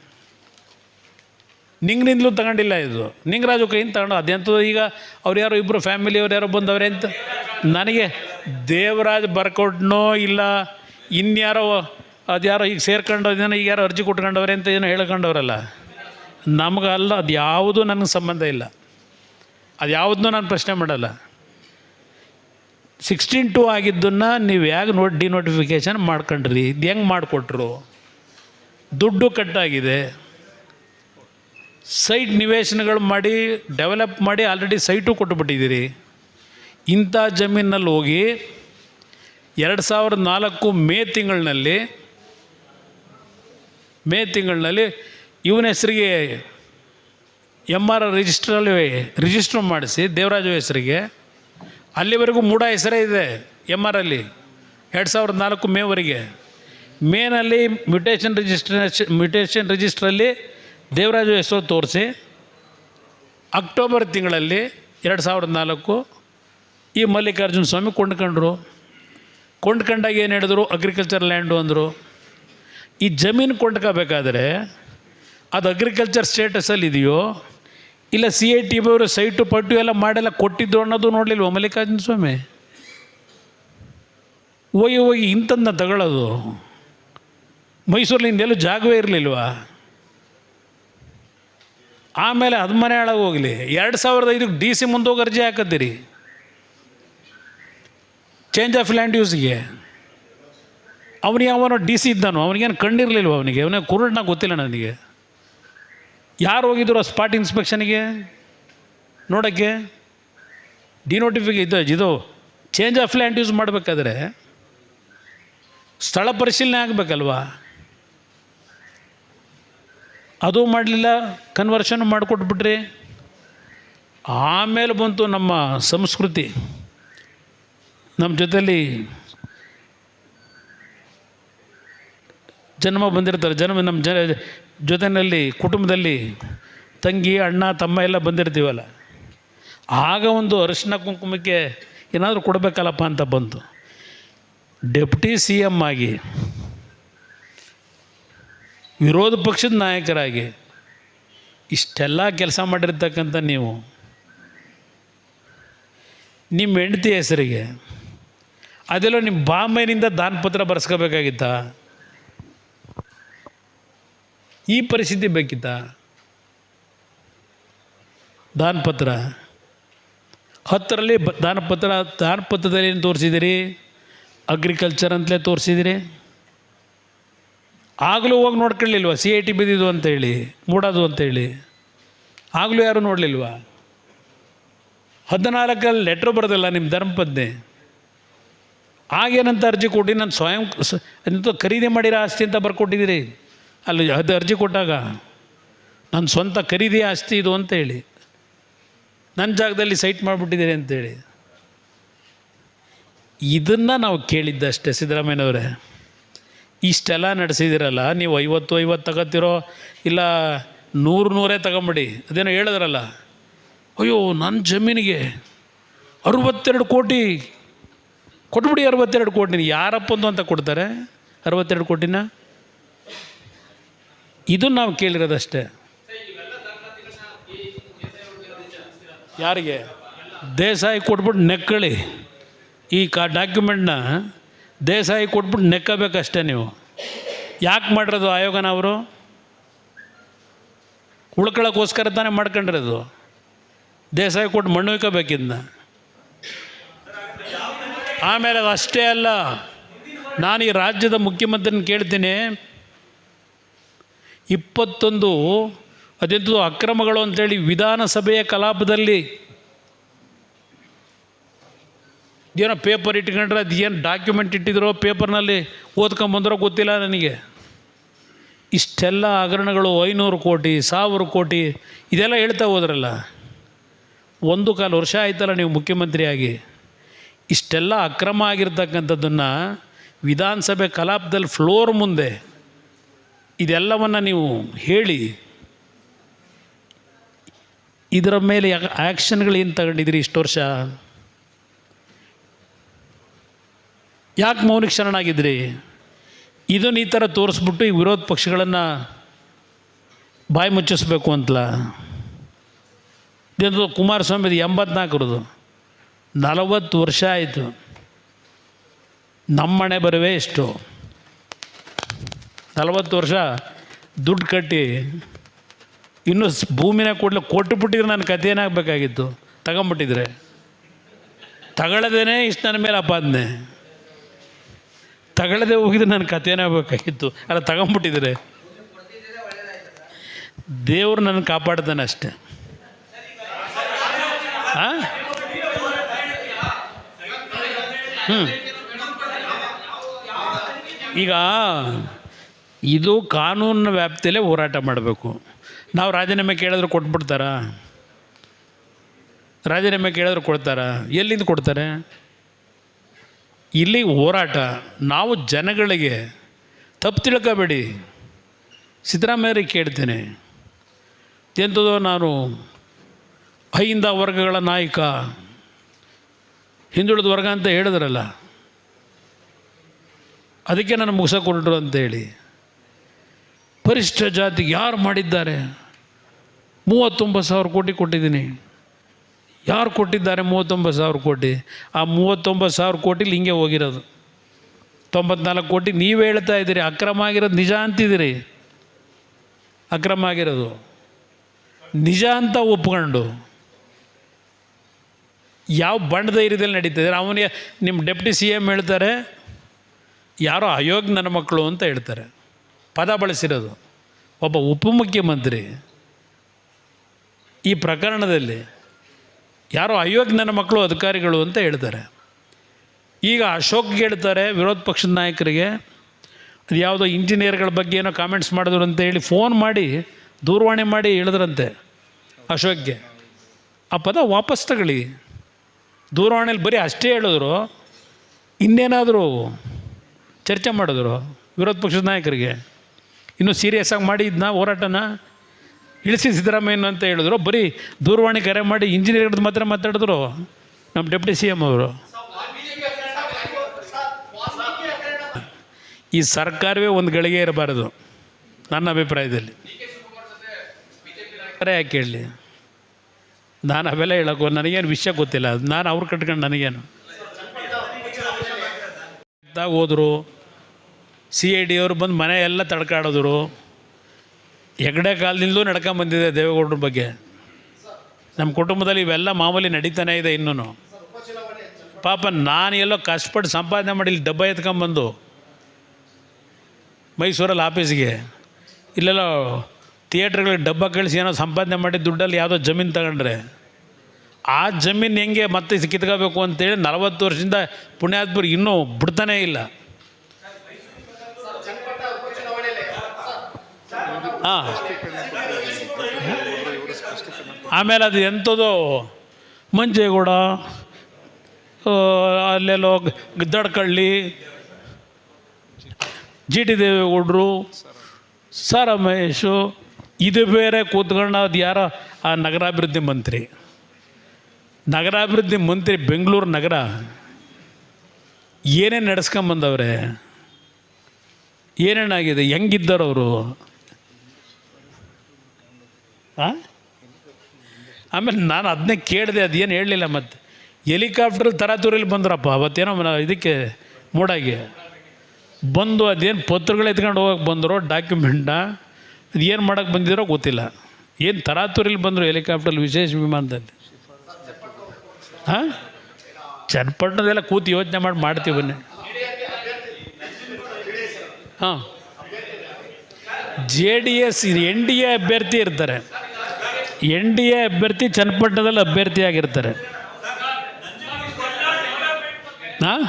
ನಿಂಗ್ನಿಂದಲೂ ತಗೊಂಡಿಲ್ಲ ಇದು. ನಿಂಗರಾಜು ಕೈಯಿಂದ ತಗೊಂಡು ಅದೆಂತೂ ಈಗ ಅವ್ರು ಯಾರೋ ಇಬ್ಬರು ಫ್ಯಾಮಿಲಿಯವ್ರು ಯಾರೋ ಬಂದವ್ರೆ ಅಂತ. ನನಗೆ ದೇವರಾಜ್ ಬರ್ಕೊಟ್ನೋ ಇಲ್ಲ, ಇನ್ಯಾರೋ, ಅದ್ಯಾರೋ ಈಗ ಸೇರ್ಕೊಂಡು ಏನೋ ಈಗ ಯಾರೋ ಅರ್ಜಿ ಕೊಟ್ಕೊಂಡವ್ರೆ ಅಂತ ಏನೋ ಹೇಳ್ಕೊಂಡವ್ರಲ್ಲ. ನಮಗಲ್ಲ ಅದು ಯಾವುದೂ ನನಗೆ ಸಂಬಂಧ ಇಲ್ಲ. ಅದು ಯಾವುದನ್ನೂ ನಾನು ಪ್ರಶ್ನೆ ಮಾಡಲ್ಲ. ಸಿಕ್ಸ್ಟೀನ್ ಟು ಆಗಿದ್ದನ್ನು ನೀವು ಯಾಕೆ ನೋಟ್ ಡಿನೋಟಿಫಿಕೇಷನ್ ಮಾಡ್ಕೊಂಡ್ರಿ? ಇದು ಹೆಂಗೆ ಮಾಡಿಕೊಟ್ರು? ದುಡ್ಡು ಕಟ್ಟಾಗಿದೆ. ಸೈಟ್ ನಿವೇಶನಗಳು ಮಾಡಿ, ಡೆವಲಪ್ ಮಾಡಿ ಆಲ್ರೆಡಿ ಸೈಟು ಕೊಟ್ಟುಬಿಟ್ಟಿದ್ದೀರಿ ಇಂಥ ಜಮೀನಲ್ಲಿ ಹೋಗಿ ಎರಡು ಸಾವಿರದ ನಾಲ್ಕು ಮೇ ತಿಂಗಳಿನಲ್ಲಿ ಮೇ ತಿಂಗಳಿನಲ್ಲಿ ಇವನ ಹೆಸರಿಗೆ ಎಂ ಆರ್ ರಿಜಿಸ್ಟ್ರಲ್ಲಿ ರಿಜಿಸ್ಟ್ರ್ ಮಾಡಿಸಿ, ದೇವರಾಜು ಹೆಸರಿಗೆ ಅಲ್ಲಿವರೆಗೂ ಮೂಡ ಹೆಸರೇ ಇದೆ ಎಂ ಆರ್ ಅಲ್ಲಿ ಎರಡು ಸಾವಿರದ ನಾಲ್ಕು ಮೇವರೆಗೆ. ಮೇನಲ್ಲಿ ಮ್ಯೂಟೇಷನ್ ರಿಜಿಸ್ಟ್ರೇಷನ್ ಮ್ಯೂಟೇಷನ್ ರಿಜಿಸ್ಟ್ರಲ್ಲಿ ದೇವರಾಜ ಹೆಸರು ತೋರಿಸಿ. ಅಕ್ಟೋಬರ್ ತಿಂಗಳಲ್ಲಿ ಎರಡು ಸಾವಿರದ ನಾಲ್ಕು ಈ ಮಲ್ಲಿಕಾರ್ಜುನ ಸ್ವಾಮಿ ಕೊಂಡ್ಕೊಂಡ್ರು. ಕೊಂಡ್ಕೊಂಡಾಗ ಏನು ಹೇಳಿದ್ರು? ಅಗ್ರಿಕಲ್ಚರ್ ಲ್ಯಾಂಡು ಅಂದರು. ಈ ಜಮೀನು ಕೊಂಡ್ಕೋಬೇಕಾದ್ರೆ ಅದು ಅಗ್ರಿಕಲ್ಚರ್ ಸ್ಟೇಟಸಲ್ಲಿ ಇದೆಯೋ ಇಲ್ಲ ಸಿ ಐ ಟಿ ಅವರು ಸೈಟು ಪಟ್ಟು ಎಲ್ಲ ಮಾಡೆಲ್ಲ, ಕೊಟ್ಟಿದ್ದು ಅನ್ನೋದು ನೋಡಲಿಲ್ವ ಮಲ್ಲಿಕಾರ್ಜುನ ಸ್ವಾಮಿ? ಹೋಗಿ ಹೋಗಿ ಇಂಥದ್ದನ್ನ ತಗೊಳ್ಳೋದು. ಮೈಸೂರಲ್ಲಿ ಎಲ್ಲೂ ಜಾಗವೇ ಇರಲಿಲ್ವಾ? ಆಮೇಲೆ ಅದು ಮನೆ ಒಳಗೆ ಹೋಗಲಿ. ಎರಡು ಸಾವಿರದ ಐದಕ್ಕೆ ಡಿ ಸಿ ಮುಂದೋಗಿ ಅರ್ಜಿ ಹಾಕತ್ತೀರಿ ಚೇಂಜ್ ಆಫ್ ಲ್ಯಾಂಡ್ ಯೂಸ್ಗೆ ಅವನಿಗೆ ಅವನು ಡಿ ಸಿ ಇದ್ದಾನು, ಅವನಿಗೇನು ಕಂಡಿರಲಿಲ್ವ ಅವನಿಗೆ? ಅವನಿಗೆ ಕುರುಡ್ನಾಗ ಗೊತ್ತಿಲ್ಲ ನನಗೆ. ಯಾರು ಹೋಗಿದ್ರು ಆ ಸ್ಪಾಟ್ ಇನ್ಸ್ಪೆಕ್ಷನಿಗೆ ನೋಡೋಕ್ಕೆ? ಡಿನೋಟಿಫಿಕೇ ಇದು ಇದು ಚೇಂಜ್ ಆಫ್ ಲ್ಯಾಂಡ್ ಯೂಸ್ ಮಾಡಬೇಕಾದ್ರೆ ಸ್ಥಳ ಪರಿಶೀಲನೆ ಆಗಬೇಕಲ್ವಾ? ಅದು ಮಾಡಲಿಲ್ಲ ಕನ್ವರ್ಷನ್ ಮಾಡಿಕೊಟ್ಬಿಟ್ರಿ. ಆಮೇಲೆ ಬಂತು ನಮ್ಮ ಸಂಸ್ಕೃತಿ. ನಮ್ಮ ಜೊತೆಯಲ್ಲಿ ಜನ್ಮ ಬಂದಿರ್ತಾರೆ. ಜನ್ಮ ನಮ್ಮ ಜನ ಜೊತೆಯಲ್ಲಿ ಕುಟುಂಬದಲ್ಲಿ ತಂಗಿ, ಅಣ್ಣ, ತಮ್ಮ ಎಲ್ಲ ಬಂದಿರ್ತೀವಲ್ಲ. ಆಗ ಒಂದು ಅರಿಶಿನ ಕುಂಕುಮಕ್ಕೆ ಏನಾದರೂ ಕೊಡಬೇಕಲ್ಲಪ್ಪ ಅಂತ ಬಂತು. ಡೆಪ್ಟಿ ಸಿ ಎಂ ಆಗಿ, ವಿರೋಧ ಪಕ್ಷದ ನಾಯಕರಾಗಿ ಇಷ್ಟೆಲ್ಲ ಕೆಲಸ ಮಾಡಿರ್ತಕ್ಕಂಥ ನೀವು, ನಿಮ್ಮ ಹೆಂಡತಿ ಹೆಸರಿಗೆ ಅದೆಲ್ಲ ನಿಮ್ಮ ಬಾಂಬೆನಿಂದ ದಾನಪತ್ರ ಬರೆಸ್ಕೋಬೇಕಾಗಿತ್ತಾ? ಈ ಪರಿಸ್ಥಿತಿ ಬೇಕಿತ್ತ? ದಾನಪತ್ರ. ಹತ್ತರಲ್ಲಿ ಬ, ದಾನಪತ್ರ, ದಾನಪತ್ರದಲ್ಲಿ ಏನು ತೋರಿಸಿದಿರಿ? ಅಗ್ರಿಕಲ್ಚರ್ ಅಂತಲೇ ತೋರಿಸಿದಿರಿ? ಆಗಲೂ ಹೋಗಿ ನೋಡ್ಕೊಳ್ಳಿಲ್ವ? ಸಿ ಐ ಟಿ ಬಿದ್ದಿದ್ದು ಅಂತೇಳಿ ಮೂಡೋದು ಅಂತೇಳಿ ಆಗಲೂ ಯಾರೂ ನೋಡಲಿಲ್ವ? ಹದಿನಾಲ್ಕಲ್ಲಿ ಲೆಟ್ರ್ ಬರೋದಿಲ್ಲ ನಿಮ್ಮ ಧರ್ಮಪತ್ನಿ. ಆಗೇನಂತ ಅರ್ಜಿ ಕೊಟ್ಟು ನಾನು ಸ್ವಯಂ ಖರೀದಿ ಮಾಡಿರೋ ಆಸ್ತಿ ಅಂತ ಬರ್ಕೊಟ್ಟಿದ್ದೀರಿ. ಅಲ್ಲಿ ಅದು ಅರ್ಜಿ ಕೊಟ್ಟಾಗ, ನನ್ನ ಸ್ವಂತ ಖರೀದಿ ಆಸ್ತಿ ಇದು ಅಂತೇಳಿ ನನ್ನ ಜಾಗದಲ್ಲಿ ಸೈಟ್ ಮಾಡಿಬಿಟ್ಟಿದ್ದೀರಿ ಅಂತೇಳಿ ಇದನ್ನು ನಾವು ಕೇಳಿದ್ದಷ್ಟೇ ಸಿದ್ದರಾಮಯ್ಯನವರೇ. ಇಷ್ಟೆಲ್ಲ ನಡೆಸಿದಿರಲ್ಲ ನೀವು ಐವತ್ತು ಐವತ್ತು ತಗೋತಿರೋ, ಇಲ್ಲ ನೂರು, ನೂರೇ ತಗೊಂಬಿಡಿ, ಅದೇನೋ ಹೇಳಿದ್ರಲ್ಲ. ಅಯ್ಯೋ, ನನ್ನ ಜಮೀನಿಗೆ ಅರವತ್ತೆರಡು ಕೋಟಿ, ಕೊಟ್ಬಿಡಿ ಅರವತ್ತೆರಡು ಕೋಟಿ ಯಾರಪ್ಪಂದು ಅಂತ ಕೊಡ್ತಾರೆ? ಅರವತ್ತೆರಡು ಕೋಟಿನ? ಇದು ನಾವು ಕೇಳಿರೋದಷ್ಟೇ. ಯಾರಿಗೆ? ದೇಸಾಯಿ ಕೊಟ್ಬಿಟ್ಟು ನೆಕ್ಕಳಿ. ಈ ಕಾ ಡಾಕ್ಯುಮೆಂಟ್ನ ದೇಸಾಯಿ ಕೊಟ್ಬಿಟ್ಟು ನೆಕ್ಕಬೇಕಷ್ಟೇ ನೀವು. ಯಾಕೆ ಮಾಡಿರೋದು ಆಯೋಗನ ಅವರು? ಉಳ್ಕೊಳ್ಳೋಕ್ಕೋಸ್ಕರ ತಾನೇ ಮಾಡ್ಕೊಂಡಿರೋದು. ದೇಸಾಯಿ ಕೊಟ್ಟು ಮಣ್ಣು ಇಕ್ಕಬೇಕಿದ್ನ ಆಮೇಲೆ ಅದು ಅಷ್ಟೇ ಅಲ್ಲ. ನಾನು ಈ ರಾಜ್ಯದ ಮುಖ್ಯಮಂತ್ರಿನ ಕೇಳ್ತೀನಿ. ಇಪ್ಪತ್ತೊಂದು ಅದೆಂಥದ್ದು ಅಕ್ರಮಗಳು ಅಂತೇಳಿ ವಿಧಾನಸಭೆಯ ಕಲಾಪದಲ್ಲಿ ಏನೋ ಪೇಪರ್ ಇಟ್ಕೊಂಡ್ರೆ ಅದು ಏನು ಡಾಕ್ಯುಮೆಂಟ್ ಇಟ್ಟಿದ್ರೋ ಪೇಪರ್ನಲ್ಲಿ ಓದ್ಕೊಂಬಂದ್ರೋ ಗೊತ್ತಿಲ್ಲ ನನಗೆ. ಇಷ್ಟೆಲ್ಲ ಹಗರಣಗಳು ಐನೂರು ಕೋಟಿ, ಸಾವಿರ ಕೋಟಿ, ಇದೆಲ್ಲ ಹೇಳ್ತಾ ಹೋದ್ರಲ್ಲ. ಒಂದು ಕಾಲು ವರ್ಷ ಆಯ್ತಲ್ಲ ನೀವು ಮುಖ್ಯಮಂತ್ರಿಯಾಗಿ ಇಷ್ಟೆಲ್ಲ ಅಕ್ರಮ ಆಗಿರ್ತಕ್ಕಂಥದ್ದನ್ನು ವಿಧಾನಸಭೆ ಕಲಾಪದಲ್ಲಿ ಫ್ಲೋರ್ ಮುಂದೆ ಇದೆಲ್ಲವನ್ನು ನೀವು ಹೇಳಿ, ಇದರ ಮೇಲೆ ಆ್ಯಕ್ಷನ್ಗಳು ಏನು ತಗೊಂಡಿದ್ದೀರಿ ಇಷ್ಟು ವರ್ಷ? ಯಾಕೆ ಮೌನಿಕ ಶರಣಾಗಿದ್ರಿ? ಇದನ್ನು ಈ ಥರ ತೋರಿಸ್ಬಿಟ್ಟು ಈ ವಿರೋಧ ಪಕ್ಷಗಳನ್ನು ಬಾಯಿ ಮುಚ್ಚಿಸ್ಬೇಕು ಅಂತಲ ಇದೊಂದು ಕುಮಾರಸ್ವಾಮಿದು ಎಂಬತ್ನಾಲ್ಕರದು. ನಲವತ್ತು ವರ್ಷ ಆಯಿತು. ನಮ್ಮಣೆ ಬರುವೆ ಎಷ್ಟು ನಲವತ್ತು ವರ್ಷ ದುಡ್ಡು ಕಟ್ಟಿ ಇನ್ನೂ ಭೂಮಿನ ಕೊಡ್ಲಿ ಕೊಟ್ಟು ಬಿಟ್ಟಿದ್ರೆ ನನ್ನ ಕಥೆ ಏನಾಗಬೇಕಾಗಿತ್ತು? ತಗೊಂಬಿಟ್ಟಿದ್ರೆ. ತಗೊಳ್ಳದೇನೆ ಇಷ್ಟು ನನ್ನ ಮೇಲೆ ಅಪಾದನೆ ತಗೊಳ್ಳದೆ ಹೋಗಿದ್ರೆ ನನ್ನ ಕತೆ ಏನಾಗಬೇಕಾಗಿತ್ತು? ಅಲ್ಲ, ತಗೊಂಬಿಟ್ಟಿದ್ರೆ. ದೇವರು ನನ್ನ ಕಾಪಾಡ್ತಾನೆ ಅಷ್ಟೆ? ಹ್ಞೂ ಈಗ ಇದು ಕಾನೂನಿನ ವ್ಯಾಪ್ತಿಯಲ್ಲೇ ಹೋರಾಟ ಮಾಡಬೇಕು. ನಾವು ರಾಜೀನಾಮೆ ಕೇಳಿದ್ರೆ ಕೊಟ್ಬಿಡ್ತಾರಾ? ರಾಜೀನಾಮೆ ಕೇಳಿದ್ರೆ ಕೊಡ್ತಾರಾ? ಎಲ್ಲಿಂದ ಕೊಡ್ತಾರೆ? ಇಲ್ಲಿ ಹೋರಾಟ. ನಾವು ಜನಗಳಿಗೆ ತಪ್ಪು ತಿಳ್ಕೋಬೇಡಿ. ಸಿದ್ದರಾಮಯ್ಯರಿಗೆ ಕೇಳ್ತೇನೆ. ಎಂಥದೋ ನಾನು ಅಹಿಂದ ವರ್ಗಗಳ ನಾಯಕ, ಹಿಂದುಳಿದ ವರ್ಗ ಅಂತ ಹೇಳಿದ್ರಲ್ಲ, ಅದಕ್ಕೆ ನಾನು ಮುಗಿಸಕೊಟ್ರು ಅಂತೇಳಿ ಪರಿಶಿಷ್ಟ ಜಾತಿಗೆ ಯಾರು ಮಾಡಿದ್ದಾರೆ? ಮೂವತ್ತೊಂಬತ್ತು ಸಾವಿರ ಕೋಟಿ ಕೊಟ್ಟಿದ್ದೀನಿ. ಯಾರು ಕೊಟ್ಟಿದ್ದಾರೆ ಮೂವತ್ತೊಂಬತ್ತು ಸಾವಿರ ಕೋಟಿ? ಆ ಮೂವತ್ತೊಂಬತ್ತು ಸಾವಿರ ಕೋಟಿಲಿ ಹಿಂಗೆ ಹೋಗಿರೋದು. ತೊಂಬತ್ನಾಲ್ಕು ಕೋಟಿ ನೀವೇ ಹೇಳ್ತಾ ಇದ್ದೀರಿ, ಅಕ್ರಮ ಆಗಿರೋದು ನಿಜ ಅಂತಿದ್ದೀರಿ. ಅಕ್ರಮ ಆಗಿರೋದು. ನಿಜ ಅಂತ ಒಪ್ಕೊಂಡು ಯಾವ ಬಣ್ಣ ಧೈರ್ಯದಲ್ಲಿ ನಡೀತದೆ ಅವನಿಗೆ ನಿಮ್ಮ ಡೆಪ್ಟಿ ಸಿ ಎಂ ಹೇಳ್ತಾರೆ, ಯಾರೋ ಅಯೋಗ್ಯ ನನ್ನ ಮಕ್ಕಳು ಅಂತ ಹೇಳ್ತಾರೆ. ಪದ ಬಳಸಿರೋದು. ಒಬ್ಬ ಉಪಮುಖ್ಯಮಂತ್ರಿ ಈ ಪ್ರಕರಣದಲ್ಲಿ ಯಾರೋ ಅಯೋಗ್ಯನ ಮಕ್ಕಳು ಅಧಿಕಾರಿಗಳು ಅಂತ ಹೇಳ್ತಾರೆ. ಈಗ ಅಶೋಕ್ ಹೇಳ್ತಾರೆ ವಿರೋಧ ಪಕ್ಷದ ನಾಯಕರಿಗೆ, ಅದು ಯಾವುದೋ ಇಂಜಿನಿಯರ್ಗಳ ಬಗ್ಗೆ ಏನೋ ಕಾಮೆಂಟ್ಸ್ ಮಾಡಿದ್ರು ಅಂತ ಹೇಳಿ ಫೋನ್ ಮಾಡಿ, ದೂರವಾಣಿ ಮಾಡಿ ಹೇಳಿದ್ರಂತೆ ಅಶೋಕ್ಗೆ. ಆ ಪದ ವಾಪಸ್ ತಗೊಳ್ಳಿ. ದೂರವಾಣಿಯಲ್ಲಿ ಬರೀ ಅಷ್ಟೇ ಹೇಳಿದ್ರು, ಇನ್ನೇನಾದರೂ ಚರ್ಚೆ ಮಾಡಿದ್ರು ವಿರೋಧ ಪಕ್ಷದ ನಾಯಕರಿಗೆ. ಇನ್ನೂ ಸೀರಿಯಸ್ ಆಗಿ ಮಾಡಿ ಇದನ್ನ ಹೋರಾಟನ? ಇಳಿಸಿ ಸಿದ್ದರಾಮಯ್ಯನ ಅಂತ ಹೇಳಿದ್ರು. ಬರೀ ದೂರವಾಣಿ ಕರೆ ಮಾಡಿ ಇಂಜಿನಿಯರ್ ಮಾತ್ರ ಮಾತಾಡಿದ್ರು ನಮ್ಮ ಡೆಪ್ಟಿ ಸಿ ಎಂ ಅವರು. ಈ ಸರ್ಕಾರವೇ ಒಂದು ಗಳಿಗೆ ಇರಬಾರದು, ನನ್ನ ಅಭಿಪ್ರಾಯದಲ್ಲಿ. ಕರೆ ಯಾಕೆ ಹೇಳಿ? ನಾನು ಅವೆಲ್ಲ ಹೇಳೋಕ್ಕೋ ನನಗೇನು ವಿಷಯ ಗೊತ್ತಿಲ್ಲ. ನಾನು ಅವ್ರು ಕಟ್ಕೊಂಡು ನನಗೇನು? ಹೋದರು ಸಿ ಐ ಡಿ ಅವರು ಬಂದು ಮನೆ ಎಲ್ಲ ತಡ್ಕಾಡಿದ್ರು. ಹೆಗಡೆ ಕಾಲದಿಂದಲೂ ನಡ್ಕೊಂಬಂದಿದೆ ದೇವೇಗೌಡರ ಬಗ್ಗೆ. ನಮ್ಮ ಕುಟುಂಬದಲ್ಲಿ ಇವೆಲ್ಲ ಮಾಮೂಲಿ ನಡೀತಾನೆ ಇದೆ ಇನ್ನೂ ಪಾಪ ನಾನು ಎಲ್ಲೋ ಕಷ್ಟಪಟ್ಟು ಸಂಪಾದನೆ ಮಾಡಿ ಇಲ್ಲಿ ಡಬ್ಬ ಎತ್ಕೊಂಬಂದು ಮೈಸೂರಲ್ಲಿ ಆಫೀಸಿಗೆ. ಇಲ್ಲೆಲ್ಲ ಥಿಯೇಟ್ರ್ಗಳಿಗೆ ಡಬ್ಬ ಕಳಿಸಿ ಏನೋ ಸಂಪಾದನೆ ಮಾಡಿ ದುಡ್ಡಲ್ಲಿ ಯಾವುದೋ ಜಮೀನು ತಗೊಂಡ್ರೆ. ಆ ಜಮೀನು ಹೆಂಗೆ ಮತ್ತೆ ಕಿತ್ಕೋಬೇಕು ಅಂತೇಳಿ ನಲವತ್ತು ವರ್ಷದಿಂದ ಪುಣ್ಯಾತ್ಪುರ್ ಇನ್ನೂ ಬಿಡ್ತಾನೇ ಇಲ್ಲ. ಆಮೇಲೆ ಅದು ಎಂಥದ್ದು ಮಂಜೇಗೌಡ ಅಲ್ಲೆಲ್ಲೋ ಗಿದ್ದಡ್ಕಳ್ಳಿ ಜಿ ಟಿ ದೇವೇಗೌಡರು ಸರ್ ಮಹೇಶು ಇದು ಬೇರೆ ಕೂತ್ಕೊಂಡು ಅದು ಯಾರ? ಆ ನಗರಾಭಿವೃದ್ಧಿ ಮಂತ್ರಿ. ನಗರಾಭಿವೃದ್ಧಿ ಮಂತ್ರಿ ಬೆಂಗಳೂರು ನಗರ. ಏನೇನು ನಡೆಸ್ಕೊಂಬಂದವ್ರೆ? ಏನೇನಾಗಿದೆ? ಹೆಂಗಿದ್ದಾರೆ ಅವರು ಆಮೇಲೆ ನಾನು ಅದನ್ನೇ ಕೇಳಿದೆ, ಅದೇನು ಹೇಳಲಿಲ್ಲ ಮತ್ತೆ. ಹೆಲಿಕಾಪ್ಟ್ರ್ ತರಾತೂರಿಲಿ ಬಂದ್ರಪ್ಪ, ಅವತ್ತೇನೋ ಇದಕ್ಕೆ ಮೂಡಾಗಿ. ಬಂದು ಅದೇನು ಪತ್ರಗಳು ಎತ್ಕೊಂಡು ಹೋಗಕ್ಕೆ ಬಂದರು ಡಾಕ್ಯುಮೆಂಟ್ನ ಅದು ಏನು ಮಾಡೋಕೆ ಬಂದಿದ್ರೋ ಗೊತ್ತಿಲ್ಲ. ಏನು ತರಾತುರಿಲಿ ಬಂದರು ಹೆಲಿಕಾಪ್ಟರ್ ವಿಶೇಷ ವಿಮಾನದಲ್ಲಿ? ಹಾಂ ಚನ್ನಪಟ್ಟಣದೆಲ್ಲ ಕೂತು ಯೋಚನೆ ಮಾಡಿ ಮಾಡ್ತೀವಿ ಬನ್ನಿ. ಹಾಂ. J D S N D A ಅಭ್ಯರ್ಥಿ ಇರ್ತಾರೆ. ಎನ್ ಡಿ ಎ ಅಭ್ಯರ್ಥಿ ಚನ್ನಪಟ್ಟಣದಲ್ಲಿ ಅಭ್ಯರ್ಥಿಯಾಗಿರ್ತಾರೆ. ಹಾಂ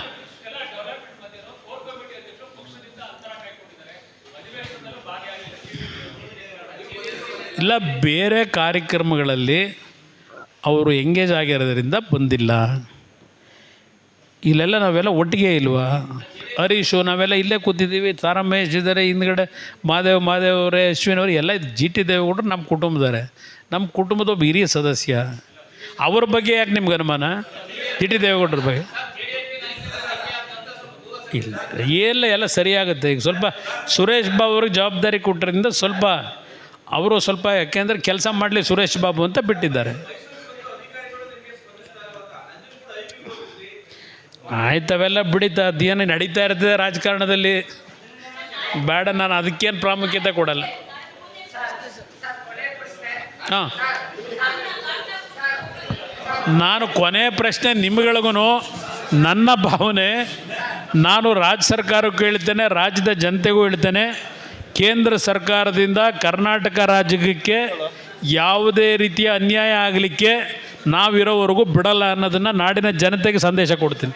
ಇಲ್ಲ, ಬೇರೆ ಕಾರ್ಯಕ್ರಮಗಳಲ್ಲಿ ಅವರು ಎಂಗೇಜ್ ಆಗಿರೋದ್ರಿಂದ ಬಂದಿಲ್ಲ. ಇಲ್ಲೆಲ್ಲ ನಾವೆಲ್ಲ ಒಟ್ಟಿಗೆ ಇಲ್ವಾ? ಹರೀಶು, ನಾವೆಲ್ಲ ಇಲ್ಲೇ ಕೂತಿದ್ದೀವಿ. ತಾರಮೇಶ್ ಇದ್ದಾರೆ ಹಿಂದ್ಗಡೆ ಮಾದೇವ್ ಮಾದೇವ್ ಅವರೇ, ಅಶ್ವಿನ್ ಅವರು, ಎಲ್ಲ ಜಿ ಟಿ ದೇವೇಗೌಡರು ನಮ್ಮ ಕುಟುಂಬದವರೇ. ನಮ್ಮ ಕುಟುಂಬದ ಒಬ್ಬ ಹಿರಿಯ ಸದಸ್ಯ. ಅವ್ರ ಬಗ್ಗೆ ಯಾಕೆ ನಿಮ್ಗೆ ಅನುಮಾನ? ಜಿ ಟಿ ದೇವೇಗೌಡರ ಬಗ್ಗೆ. ಇಲ್ಲ, ಎಲ್ಲ ಎಲ್ಲ ಸರಿಯಾಗುತ್ತೆ. ಈಗ ಸ್ವಲ್ಪ ಸುರೇಶ್ ಬಾಬು ಅವ್ರಿಗೆ ಜವಾಬ್ದಾರಿ ಕೊಟ್ಟರಿಂದ ಸ್ವಲ್ಪ ಅವರು ಸ್ವಲ್ಪ, ಯಾಕೆಂದರೆ ಕೆಲಸ ಮಾಡಲಿ ಸುರೇಶ್ ಬಾಬು ಅಂತ ಬಿಟ್ಟಿದ್ದಾರೆ. ಆಯ್ತು, ಅವೆಲ್ಲ ಬಿಡಿತ. ಅದೇನು ನಡೀತಾ ಇರ್ತದೆ ರಾಜಕಾರಣದಲ್ಲಿ. ಬೇಡ, ನಾನು ಅದಕ್ಕೇನು ಪ್ರಾಮುಖ್ಯತೆ ಕೊಡಲ್ಲ. ಹಾಂ. ನಾನು ಕೊನೆಯ ಪ್ರಶ್ನೆ ನಿಮ್ಗಳಿಗೂ ನನ್ನ ಭಾವನೆ, ನಾನು ರಾಜ್ಯ ಸರ್ಕಾರಕ್ಕೂ ಹೇಳ್ತೇನೆ, ರಾಜ್ಯದ ಜನತೆಗೂ ಹೇಳ್ತೇನೆ, ಕೇಂದ್ರ ಸರ್ಕಾರದಿಂದ ಕರ್ನಾಟಕ ರಾಜ್ಯಕ್ಕೆ ಯಾವುದೇ ರೀತಿಯ ಅನ್ಯಾಯ ಆಗಲಿಕ್ಕೆ ನಾವಿರೋವರೆಗೂ ಬಿಡಲ್ಲ ಅನ್ನೋದನ್ನು ನಾಡಿನ ಜನತೆಗೆ ಸಂದೇಶ ಕೊಡ್ತೀನಿ.